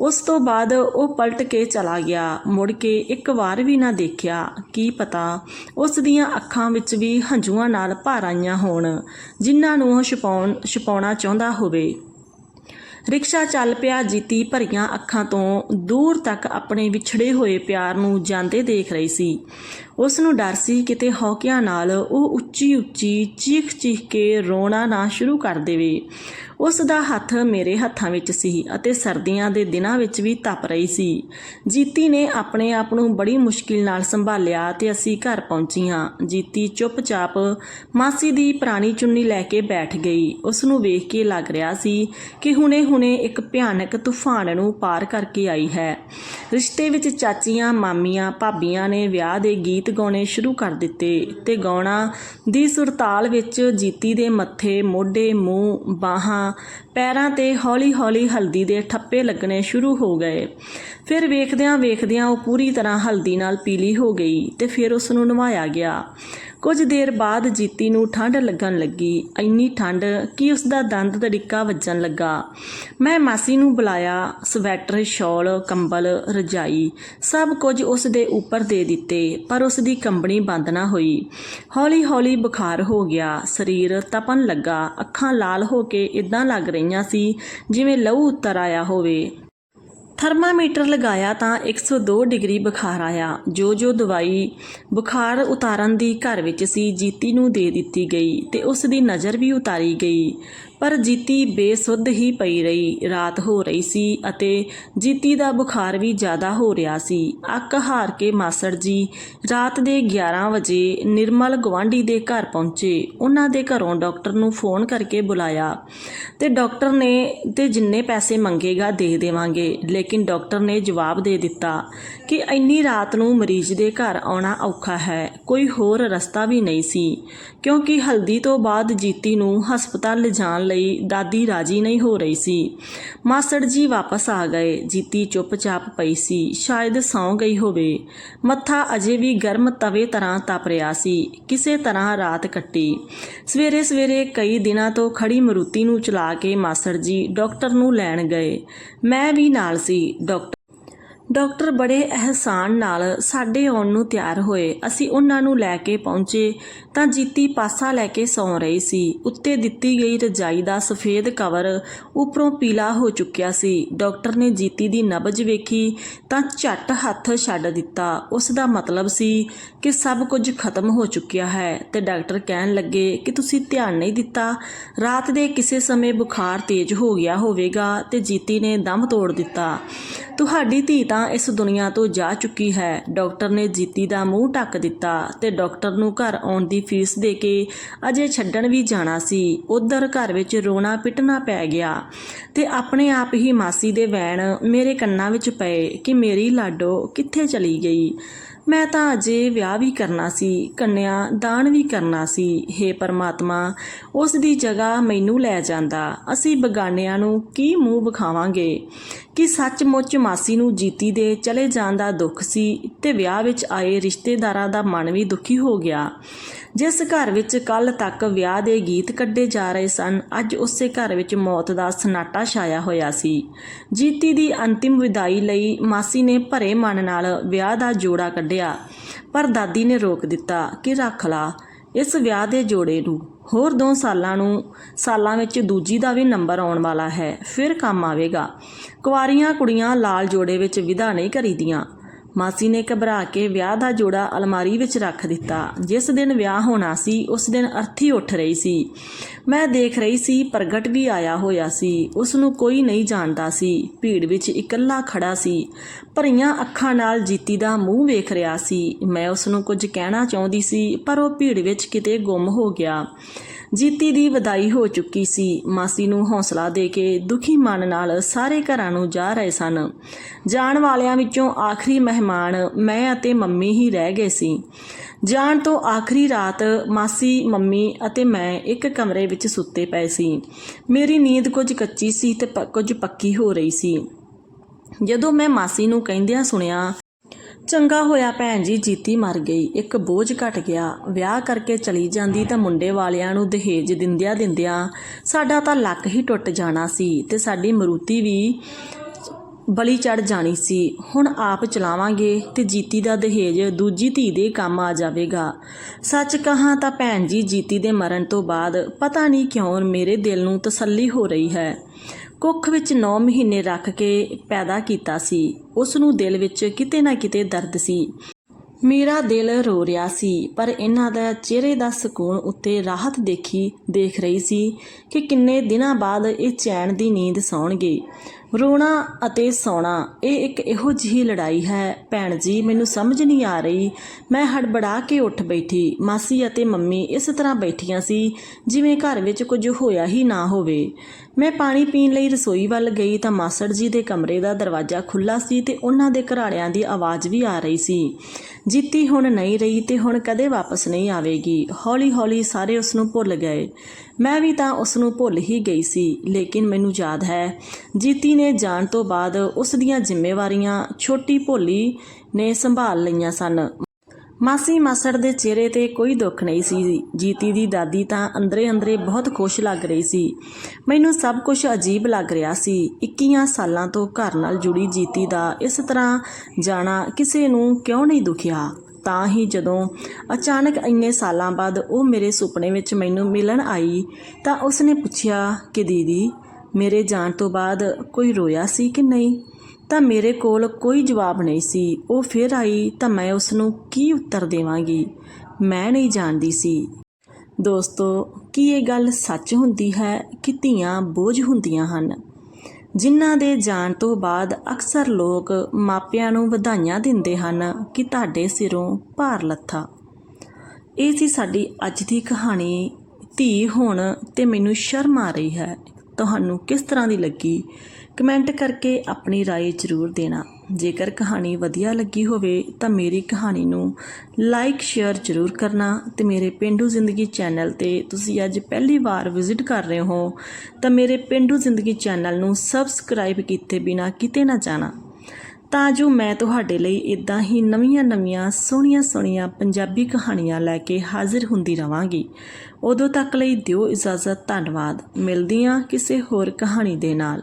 ਉਸ ਤੋਂ ਬਾਅਦ ਉਹ ਪਲਟ ਕੇ ਚਲਾ ਗਿਆ। ਮੁੜ ਕੇ ਇੱਕ ਵਾਰ ਵੀ ਨਾ ਦੇਖਿਆ। ਕੀ ਪਤਾ ਉਸ ਦੀਆਂ ਅੱਖਾਂ ਵਿੱਚ ਵੀ ਹੰਝੂਆਂ ਨਾਲ ਭਰ ਆਈਆਂ ਹੋਣ, ਜਿਨ੍ਹਾਂ ਨੂੰ ਉਹ ਛੁਪਾਉਣ, ਛੁਪਾਉਣਾ ਚਾਹੁੰਦਾ ਹੋਵੇ। ਰਿਕਸ਼ਾ ਚੱਲ ਪਿਆ ਜੀਤੀ ਭਰੀਆਂ ਅੱਖਾਂ ਤੋਂ। ਦੂਰ ਤੱਕ ਆਪਣੇ ਵਿਛੜੇ ਹੋਏ ਪਿਆਰ ਨੂੰ ਜਾਂਦੇ ਦੇਖ ਰਹੀ ਸੀ। ਉਸ ਨੂੰ ਡਰ ਸੀ ਕਿਤੇ ਹੌਕਿਆਂ ਨਾਲ ਉਹ ਉੱਚੀ ਉੱਚੀ ਚੀਖ ਚੀਖ ਕੇ ਰੋਣਾ ਨਾ ਸ਼ੁਰੂ ਕਰ ਦੇਵੇ। ਉਸ ਦਾ ਹੱਥ ਮੇਰੇ ਹੱਥਾਂ ਵਿੱਚ ਸੀ ਅਤੇ ਸਰਦੀਆਂ ਦੇ ਦਿਨਾਂ ਵਿੱਚ ਵੀ ਤਪ ਰਹੀ ਸੀ। ਜੀਤੀ ਨੇ ਆਪਣੇ ਆਪ ਨੂੰ ਬੜੀ ਮੁਸ਼ਕਿਲ ਨਾਲ ਸੰਭਾਲਿਆ ਤੇ ਅਸੀਂ ਘਰ ਪਹੁੰਚੀਆਂ। ਜੀਤੀ ਚੁੱਪਚਾਪ ਮਾਸੀ ਦੀ ਪੁਰਾਣੀ ਚੁੰਨੀ ਲੈ ਕੇ ਬੈਠ ਗਈ। ਉਸ ਨੂੰ ਵੇਖ ਕੇ ਲੱਗ ਰਿਹਾ ਸੀ ਕਿ ਹੁਣੇ-ਹੁਣੇ ਇੱਕ ਭਿਆਨਕ ਤੂਫਾਨ ਨੂੰ ਪਾਰ ਕਰਕੇ ਆਈ ਹੈ। ਰਿਸ਼ਤੇ ਵਿੱਚ ਚਾਚੀਆਂ, ਮਾਮੀਆਂ, ਭਾਬੀਆਂ ਨੇ ਵਿਆਹ ਦੇ ਗੀਤ ਗਾਉਣੇ ਸ਼ੁਰੂ ਕਰ ਦਿੱਤੇ ਤੇ ਗਾਉਣਾ ਦੀ ਸੁਰਤਾਲ ਵਿੱਚ ਜੀਤੀ ਦੇ ਮੱਥੇ, ਮੋਢੇ, ਮੂੰਹ, ਬਾਹਾਂ, ਪੈਰਾਂ ਤੇ ਹੌਲੀ-ਹੌਲੀ ਹਲਦੀ ਦੇ ਠੱਪੇ ਲੱਗਣੇ ਸ਼ੁਰੂ ਹੋ ਗਏ। ਫਿਰ ਵੇਖਦਿਆਂ ਵੇਖਦਿਆਂ ਉਹ ਪੂਰੀ ਤਰ੍ਹਾਂ ਹਲਦੀ ਨਾਲ ਪੀਲੀ ਹੋ ਗਈ ਤੇ ਫਿਰ ਉਸ ਨੂੰ ਨਵਾਇਆ ਗਿਆ। ਕੁਝ ਦੇਰ ਬਾਅਦ ਜੀਤੀ ਨੂੰ ਠੰਡ ਲੱਗਣ ਲੱਗੀ। ਇੰਨੀ ਠੰਡ ਕਿ ਉਸ ਦਾ ਦੰਦ ਦੜਿੱਕਾ ਵੱਜਣ ਲੱਗਾ। ਮੈਂ ਮਾਸੀ ਨੂੰ ਬੁਲਾਇਆ, ਸਵੈਟਰ, ਸ਼ਾਲ, ਕੰਬਲ, ਰਜਾਈ, ਸਭ ਕੁਝ ਉਸ ਦੇ ਉੱਪਰ ਦੇ ਦਿੱਤੇ, ਪਰ ਉਸ ਦੀ ਕੰਬਣੀ ਬੰਦ ਨਾ ਹੋਈ। ਹੌਲੀ-ਹੌਲੀ ਬੁਖਾਰ ਹੋ ਗਿਆ, ਸਰੀਰ ਤਪਣ ਲੱਗਾ, ਅੱਖਾਂ ਲਾਲ ਹੋ ਕੇ ਇਦਾਂ ਲੱਗ ਰਹੀਆਂ ਸੀ ਜਿਵੇਂ ਲਹੂ ਉੱਤਰ ਆਇਆ ਹੋਵੇ। ਥਰਮਾਮੀਟਰ ਲਗਾਇਆ ਤਾਂ 102 ਡਿਗਰੀ ਬੁਖਾਰ ਆਇਆ। ਜੋ ਜੋ ਦਵਾਈ ਬੁਖਾਰ ਉਤਾਰਨ ਦੀ ਘਰ ਵਿੱਚ ਸੀ, ਜੀਤੀ ਨੂੰ ਦੇ ਦਿੱਤੀ ਗਈ ਤੇ ਉਸ ਦੀ ਨਜ਼ਰ ਵੀ ਉਤਾਰੀ ਗਈ। ਪਰ ਜੀਤੀ ਬੇਸੁੱਧ ਹੀ ਪਈ ਰਹੀ, ਰਾਤ ਹੋ ਰਹੀ ਸੀ ਅਤੇ ਜੀਤੀ ਦਾ ਬੁਖਾਰ ਵੀ ਜ਼ਿਆਦਾ ਹੋ ਰਿਹਾ ਸੀ। ਅੱਕ ਹਾਰ ਕੇ ਮਾਸੜ ਜੀ ਰਾਤ ਦੇ 11 ਵਜੇ ਨਿਰਮਲ ਗਵਾਂਢੀ ਦੇ ਘਰ ਪਹੁੰਚੇ। ਉਹਨਾਂ ਦੇ ਘਰੋਂ ਡਾਕਟਰ ਨੂੰ ਫੋਨ ਕਰਕੇ ਬੁਲਾਇਆ ਤੇ ਡਾਕਟਰ ਨੇ, ਤੇ ਜਿੰਨੇ ਪੈਸੇ ਮੰਗੇਗਾ ਦੇ ਦੇਵਾਂਗੇ ਲੇਕਿਨ ਡਾਕਟਰ ਨੇ ਜਵਾਬ ਦੇ ਦਿੱਤਾ ਕਿ ਇੰਨੀ ਰਾਤ ਨੂੰ ਮਰੀਜ਼ ਦੇ ਘਰ ਆਉਣਾ ਔਖਾ ਹੈ, ਕੋਈ ਹੋਰ ਰਸਤਾ ਵੀ ਨਹੀਂ ਸੀ। ਕਿਉਂਕਿ ਹਲਦੀ ਤੋਂ ਬਾਅਦ ਜੀਤੀ ਨੂੰ ਹਸਪਤਾਲ ਲਿਜਾਣ ਲਈ ਦਾਦੀ ਰਾਜੀ ਨਹੀਂ ਹੋ ਰਹੀ ਸੀ। ਮਾਸੜ ਜੀ ਵਾਪਸ ਆ ਗਏ। ਜੀਤੀ ਚੁੱਪਚਾਪ ਪਈ ਸੀ। ਸ਼ਾਇਦ ਸੌਂ ਗਈ ਹੋਵੇ। ਮੱਥਾ ਅਜੇ ਵੀ ਗਰਮ ਤਵੇ ਤਰ੍ਹਾਂ ਤਪ ਰਿਹਾ ਸੀ। ਕਿਸੇ ਤਰ੍ਹਾਂ ਰਾਤ ਕੱਟੀ। ਸਵੇਰੇ ਸਵੇਰੇ ਕਈ ਦਿਨਾਂ ਤੋਂ ਖੜੀ ਮਰੂਤੀ ਨੂੰ ਚਲਾ ਕੇ ਮਾਸੜ ਜੀ ਡਾਕਟਰ ਨੂੰ ਲੈਣ ਗਏ। ਮੈਂ ਵੀ ਨਾਲ ਸੀ। ਡਾਕਟਰ ਡਾਕਟਰ ਬੜੇ ਅਹਿਸਾਨ ਨਾਲ ਸਾਡੇ ਆਉਣ ਨੂੰ ਤਿਆਰ ਹੋਏ। ਅਸੀਂ ਉਹਨਾਂ ਨੂੰ ਲੈ ਕੇ ਪਹੁੰਚੇ ਤਾਂ ਜੀਤੀ ਪਾਸਾ ਲੈ ਕੇ ਸੌਂ ਰਹੀ ਸੀ। ਉੱਤੇ ਦਿੱਤੀ ਗਈ ਰਜਾਈ ਦਾ ਸਫੇਦ ਕਵਰ ਉੱਪਰੋਂ ਪੀਲਾ ਹੋ ਚੁੱਕਿਆ ਸੀ। ਡਾਕਟਰ ਨੇ ਜੀਤੀ ਦੀ ਨਬਜ ਵੇਖੀ ਤਾਂ ਝੱਟ ਹੱਥ ਛੱਡ ਦਿੱਤਾ। ਉਸ ਦਾ ਮਤਲਬ ਸੀ ਕਿ ਸਭ ਕੁਝ ਖਤਮ ਹੋ ਚੁੱਕਿਆ ਹੈ ਤੇ ਡਾਕਟਰ ਕਹਿਣ ਲੱਗੇ ਕਿ ਤੁਸੀਂ ਧਿਆਨ ਨਹੀਂ ਦਿੱਤਾ। ਰਾਤ ਦੇ ਕਿਸੇ ਸਮੇਂ ਬੁਖਾਰ ਤੇਜ਼ ਹੋ ਗਿਆ ਹੋਵੇਗਾ ਤੇ ਜੀਤੀ ਨੇ ਦਮ ਤੋੜ ਦਿੱਤਾ। ਤੁਹਾਡੀ ਧੀ ਤਾਂ ਇਸ ਦੁਨੀਆ ਤੋਂ ਜਾ ਚੁੱਕੀ ਹੈ। ਡਾਕਟਰ ਨੇ ਜੀਤੀ ਦਾ ਮੂੰਹ ਢੱਕ ਦਿੱਤਾ ਤੇ ਡਾਕਟਰ ਨੂੰ ਘਰ ਆਉਣ ਦੀ ਫੀਸ ਦੇ ਕੇ ਅਜੇ ਛੱਡਣ ਵੀ ਜਾਣਾ ਸੀ। ਉਧਰ ਘਰ ਵਿੱਚ ਰੋਣਾ ਪਿਟਣਾ ਪੈ ਗਿਆ ਤੇ ਆਪਣੇ ਆਪ ਹੀ ਮਾਸੀ ਦੇ ਵੈਣ ਮੇਰੇ ਕੰਨਾਂ ਵਿੱਚ ਪਏ ਕਿ ਮੇਰੀ ਲਾਡੋ ਕਿੱਥੇ ਚਲੀ ਗਈ। ਮੈਂ ਤਾਂ ਅਜੇ ਵਿਆਹ ਵੀ ਕਰਨਾ ਸੀ, ਕੰਨਿਆ ਦਾਨ ਵੀ ਕਰਨਾ ਸੀ। हे ਪਰਮਾਤਮਾ, ਉਸ ਦੀ ਜਗ੍ਹਾ ਮੈਨੂੰ ਲੈ ਜਾਂਦਾ। ਅਸੀਂ ਬਗਾਨਿਆਂ ਨੂੰ ਕੀ ਮੂੰਹ ਵਿਖਾਵਾਂਗੇ? ਕਿ ਸੱਚਮੁੱਚ ਮਾਸੀ ਨੂੰ ਜੀਤੀ ਦੇ ਚਲੇ ਜਾਣ ਦਾ ਦੁੱਖ ਸੀ ਤੇ ਵਿਆਹ ਵਿੱਚ ਆਏ ਰਿਸ਼ਤੇਦਾਰਾਂ ਦਾ ਮਨ ਵੀ ਦੁਖੀ ਹੋ ਗਿਆ। ਜਿਸ ਘਰ ਵਿੱਚ ਕੱਲ ਤੱਕ ਵਿਆਹ ਦੇ ਗੀਤ ਕੱਢੇ ਜਾ ਰਹੇ ਸਨ, ਅੱਜ ਉਸੇ ਘਰ ਵਿੱਚ ਮੌਤ ਦਾ ਸਨਾਟਾ ਛਾਇਆ ਹੋਇਆ ਸੀ। ਜੀਤੀ ਦੀ ਅੰਤਿਮ ਵਿਦਾਈ ਲਈ ਮਾਸੀ ਨੇ ਭਰੇ ਮਨ ਨਾਲ ਵਿਆਹ ਦਾ ਜੋੜਾ ਕੱਢਿਆ, ਪਰ ਦਾਦੀ ਨੇ ਰੋਕ ਦਿੱਤਾ ਕਿ ਰੱਖ ਲਾ। ਇਸ ਵਿਆਹ ਦੇ ਜੋੜੇ ਨੂੰ। ਹੋਰ ਦੋ ਸਾਲਾਂ ਨੂੰ, ਸਾਲਾਂ ਵਿੱਚ ਦੂਜੀ ਦਾ ਵੀ ਨੰਬਰ ਆਉਣ ਵਾਲਾ ਹੈ, ਫਿਰ ਕੰਮ ਆਵੇਗਾ। ਕੁਆਰੀਆਂ ਕੁੜੀਆਂ ਲਾਲ ਜੋੜੇ ਵਿੱਚ ਵਿਦਾ ਨਹੀਂ ਕਰੀਦੀਆਂ। ਮਾਸੀ ਨੇ ਘਬਰਾ ਕੇ ਵਿਆਹ ਦਾ ਜੋੜਾ ਅਲਮਾਰੀ ਵਿੱਚ ਰੱਖ ਦਿੱਤਾ। ਜਿਸ ਦਿਨ ਵਿਆਹ ਹੋਣਾ ਸੀ, ਉਸ ਦਿਨ ਅਰਥੀ ਉੱਠ ਰਹੀ ਸੀ। ਮੈਂ ਦੇਖ ਰਹੀ ਸੀ, ਪ੍ਰਗਟ ਵੀ ਆਇਆ ਹੋਇਆ ਸੀ। ਉਸ ਨੂੰ ਕੋਈ ਨਹੀਂ ਜਾਣਦਾ ਸੀ। ਭੀੜ ਵਿੱਚ ਇਕੱਲਾ ਖੜਾ ਸੀ। ਭਰੀਆਂ ਅੱਖਾਂ ਨਾਲ ਜੀਤੀ ਦਾ ਮੂੰਹ ਵੇਖ ਰਿਹਾ ਸੀ। ਮੈਂ ਉਸ ਨੂੰ ਕੁਝ ਕਹਿਣਾ ਚਾਹੁੰਦੀ ਸੀ, ਪਰ ਉਹ ਭੀੜ ਵਿੱਚ ਕਿਤੇ ਗੁੰਮ ਹੋ ਗਿਆ। ਜੀਤੀ ਦੀ ਵਿਦਾਈ ਹੋ ਚੁੱਕੀ ਸੀ। ਮਾਸੀ ਨੂੰ ਹੌਸਲਾ ਦੇ ਕੇ ਦੁਖੀ ਮਨ ਨਾਲ ਸਾਰੇ ਘਰਾਂ ਨੂੰ ਜਾ ਰਹੇ ਸਨ। ਜਾਣ ਵਾਲਿਆਂ ਵਿੱਚੋਂ ਆਖਰੀ ਮਹਿਮਾਨ ਮੈਂ ਅਤੇ ਮੰਮੀ ਹੀ ਰਹਿ ਗਏ ਸੀ। ਜਾਣ ਤੋਂ ਆਖਰੀ ਰਾਤ ਮਾਸੀ, ਮੰਮੀ ਅਤੇ ਮੈਂ ਇੱਕ ਕਮਰੇ ਵਿੱਚ ਸੁੱਤੇ ਪਏ ਸੀ। ਮੇਰੀ ਨੀਂਦ ਕੁਝ ਕੱਚੀ ਸੀ ਤੇ ਪ- ਕੁਝ ਪੱਕੀ ਹੋ ਰਹੀ ਸੀ। ਜਦੋਂ ਮੈਂ ਮਾਸੀ ਨੂੰ ਕਹਿੰਦਿਆਂ ਸੁਣਿਆ ਚੰਗਾ ਹੋਇਆ ਭੈਣ ਜੀ, ਜੀਤੀ ਮਰ ਗਈ। ਇੱਕ ਬੋਝ ਘਟ ਗਿਆ। ਵਿਆਹ ਕਰਕੇ ਚਲੀ ਜਾਂਦੀ ਤਾਂ ਮੁੰਡੇ ਵਾਲਿਆਂ ਨੂੰ ਦਹੇਜ ਦਿੰਦਿਆਂ ਦਿੰਦਿਆਂ ਸਾਡਾ ਤਾਂ ਲੱਕ ਹੀ ਟੁੱਟ ਜਾਣਾ ਸੀ ਤੇ ਸਾਡੀ ਮਰੂਤੀ ਵੀ ਬਲੀ ਚੜ ਜਾਣੀ ਸੀ। ਹੁਣ ਆਪ ਚਲਾਵਾਂਗੇ ਤੇ ਜੀਤੀ ਦਾ ਦਹੇਜ ਦੂਜੀ ਧੀ ਦੇ ਕੰਮ ਆ ਜਾਵੇਗਾ। ਸੱਚ ਕਹਾਂ ਤਾਂ ਭੈਣ ਜੀ, ਜੀਤੀ ਦੇ ਮਰਨ ਤੋਂ ਬਾਅਦ ਪਤਾ ਨਹੀਂ ਕਿਉਂ ਮੇਰੇ ਦਿਲ ਨੂੰ ਤਸੱਲੀ ਹੋ ਰਹੀ ਹੈ। ਕੁੱਖ ਵਿੱਚ 9 ਮਹੀਨੇ ਰੱਖ ਕੇ ਪੈਦਾ ਕੀਤਾ ਸੀ। ਉਸ ਨੂੰ ਦਿਲ ਵਿੱਚ ਕਿਤੇ ਨਾ ਕਿਤੇ ਦਰਦ ਸੀ। ਮੇਰਾ ਦਿਲ ਰੋ ਰਿਹਾ ਸੀ, ਪਰ ਇਹਨਾਂ ਦਾ ਚਿਹਰੇ ਦਾ ਸਕੂਨ ਉੱਤੇ ਰਾਹਤ ਦੇਖੀ, ਦੇਖ ਰਹੀ ਸੀ ਕਿ ਕਿੰਨੇ ਦਿਨਾਂ ਬਾਅਦ ਇਹ ਚੈਨ ਦੀ ਨੀਂਦ ਸੌਣਗੇ। ਰੋਣਾ ਅਤੇ ਸੌਣਾ, ਇਹ ਇੱਕ ਇਹੋ ਜਿਹੀ ਲੜਾਈ ਹੈ। ਭੈਣ ਜੀ, ਮੈਨੂੰ ਸਮਝ ਨਹੀਂ ਆ ਰਹੀ। ਮੈਂ ਹੜਬੜਾ ਕੇ ਉੱਠ ਬੈਠੀ। ਮਾਸੀ ਅਤੇ ਮੰਮੀ ਇਸ ਤਰ੍ਹਾਂ ਬੈਠੀਆਂ ਸੀ, ਜਿਵੇਂ ਘਰ ਵਿੱਚ ਕੁਝ ਹੋਇਆ ਹੀ ਨਾ ਹੋਵੇ। ਮੈਂ ਪਾਣੀ ਪੀਣ ਲਈ ਰਸੋਈ ਵੱਲ ਗਈ ਤਾਂ ਮਾਸੜ ਜੀ ਦੇ ਕਮਰੇ ਦਾ ਦਰਵਾਜ਼ਾ ਖੁੱਲਾ ਸੀ ਤੇ ਉਹਨਾਂ ਦੇ ਘਰਾੜਿਆਂ ਦੀ ਆਵਾਜ਼ ਵੀ ਆ ਰਹੀ ਸੀ। ਜੀਤੀ ਹੁਣ ਨਹੀਂ ਰਹੀ ਤੇ ਹੁਣ ਕਦੇ ਵਾਪਸ ਨਹੀਂ ਆਵੇਗੀ। ਹੌਲੀ-ਹੌਲੀ ਸਾਰੇ ਉਸ ਨੂੰ ਭੁੱਲ ਗਏ। ਮੈਂ ਵੀ ਤਾਂ ਉਸ ਨੂੰ ਭੁੱਲ ਹੀ ਗਈ ਸੀ, ਲੇਕਿਨ ਮੈਨੂੰ ਯਾਦ ਹੈ, ਜੀਤੀ ਨੇ ਜਾਣ ਤੋਂ ਬਾਅਦ ਉਸ ਦੀਆਂ ਜ਼ਿੰਮੇਵਾਰੀਆਂ ਛੋਟੀ ਭੋਲੀ ਨੇ ਸੰਭਾਲ ਲਈਆਂ ਸਨ। ਮਾਸੀ ਮਾਸੜ ਦੇ ਚਿਹਰੇ ਤੇ ਕੋਈ ਦੁੱਖ ਨਹੀਂ ਸੀ। ਜੀਤੀ ਦੀ ਦਾਦੀ ਤਾਂ ਅੰਦਰੇ ਅੰਦਰੇ ਬਹੁਤ ਖੁਸ਼ ਲੱਗ ਰਹੀ ਸੀ। ਮੈਨੂੰ ਸਭ ਕੁਝ ਅਜੀਬ ਲੱਗ ਰਿਹਾ ਸੀ। 21 ਸਾਲਾਂ ਤੋਂ ਘਰ ਨਾਲ ਜੁੜੀ ਜੀਤੀ ਦਾ ਇਸ ਤਰ੍ਹਾਂ ਜਾਣਾ ਕਿਸੇ ਨੂੰ ਕਿਉਂ ਨਹੀਂ ਦੁਖਿਆ? ਤਾਂ ਹੀ ਜਦੋਂ ਅਚਾਨਕ ਇੰਨੇ ਸਾਲਾਂ ਬਾਅਦ ਉਹ ਮੇਰੇ ਸੁਪਨੇ ਵਿੱਚ ਮੈਨੂੰ ਮਿਲਣ ਆਈ ਤਾਂ ਉਸਨੇ ਪੁੱਛਿਆ ਕਿ ਦੀਦੀ, ਮੇਰੇ ਜਾਣ ਤੋਂ ਬਾਅਦ ਕੋਈ ਰੋਇਆ ਸੀ ਕਿ ਨਹੀਂ? ਤਾਂ ਮੇਰੇ ਕੋਲ ਕੋਈ ਜਵਾਬ ਨਹੀਂ ਸੀ। ਉਹ ਫਿਰ ਆਈ, ਤਾਂ ਮੈਂ ਉਸ ਨੂੰ ਕੀ ਉੱਤਰ ਦੇਵਾਂਗੀ? ਮੈਂ ਨਹੀਂ ਜਾਣਦੀ ਸੀ। ਦੋਸਤੋ, ਕੀ ਇਹ ਗੱਲ ਸੱਚ ਹੁੰਦੀ ਹੈ ਕਿ ਧੀਆਂ ਬੋਝ ਹੁੰਦੀਆਂ ਹਨ? ਜਿਨ੍ਹਾਂ ਦੇ ਜਾਣ ਤੋਂ ਬਾਅਦ ਅਕਸਰ ਲੋਕ ਮਾਪਿਆਂ ਨੂੰ ਵਧਾਈਆਂ ਦਿੰਦੇ ਹਨ ਕਿ ਤੁਹਾਡੇ ਸਿਰੋਂ ਭਾਰ ਲੱਥਾ। ਇਹ ਸੀ ਸਾਡੀ ਅੱਜ ਦੀ ਕਹਾਣੀ। ਧੀ ਹੋਣ ਤੇ ਮੈਨੂੰ ਸ਼ਰਮ ਆ ਰਹੀ ਹੈ। ਤੁਹਾਨੂੰ ਕਿਸ ਤਰ੍ਹਾਂ ਦੀ ਲੱਗੀ? ਕਮੈਂਟ ਕਰਕੇ ਆਪਣੀ رائے ਜ਼ਰੂਰ ਦੇਣਾ ਜੇਕਰ ਕਹਾਣੀ ਵਧੀਆ ਲੱਗੀ ਹੋਵੇ ਤਾਂ ਮੇਰੀ ਕਹਾਣੀ ਨੂੰ ਲਾਈਕ ਸ਼ੇਅਰ ਜ਼ਰੂਰ ਕਰਨਾ ਤੇ ਮੇਰੇ ਪਿੰਡੂ ਜ਼ਿੰਦਗੀ ਚੈਨਲ ਤੇ ਤੁਸੀਂ ਅੱਜ ਪਹਿਲੀ ਵਾਰ ਵਿਜ਼ਿਟ ਕਰ ਰਹੇ ਹੋ ਤਾਂ ਮੇਰੇ ਪਿੰਡੂ ਜ਼ਿੰਦਗੀ ਚੈਨਲ ਨੂੰ ਸਬਸਕ੍ਰਾਈਬ ਕੀਤੇ ਬਿਨਾ ਕਿਤੇ ਨਾ ਜਾਣਾ ਤਾਂ ਜੋ ਮੈਂ ਤੁਹਾਡੇ ਲਈ ਇਦਾਂ ਹੀ ਨਵੀਆਂ-ਨਵੀਆਂ ਸੋਹਣੀਆਂ-ਸੋਹਣੀਆਂ ਪੰਜਾਬੀ ਕਹਾਣੀਆਂ ਲੈ ਕੇ ਹਾਜ਼ਰ ਹੁੰਦੀ ਰਵਾਂਗੀ ਉਦੋਂ ਤੱਕ ਲਈ ਦਿਓ ਇਜਾਜ਼ਤ ਧੰਨਵਾਦ ਮਿਲਦੀਆਂ ਕਿਸੇ ਹੋਰ ਕਹਾਣੀ ਦੇ ਨਾਲ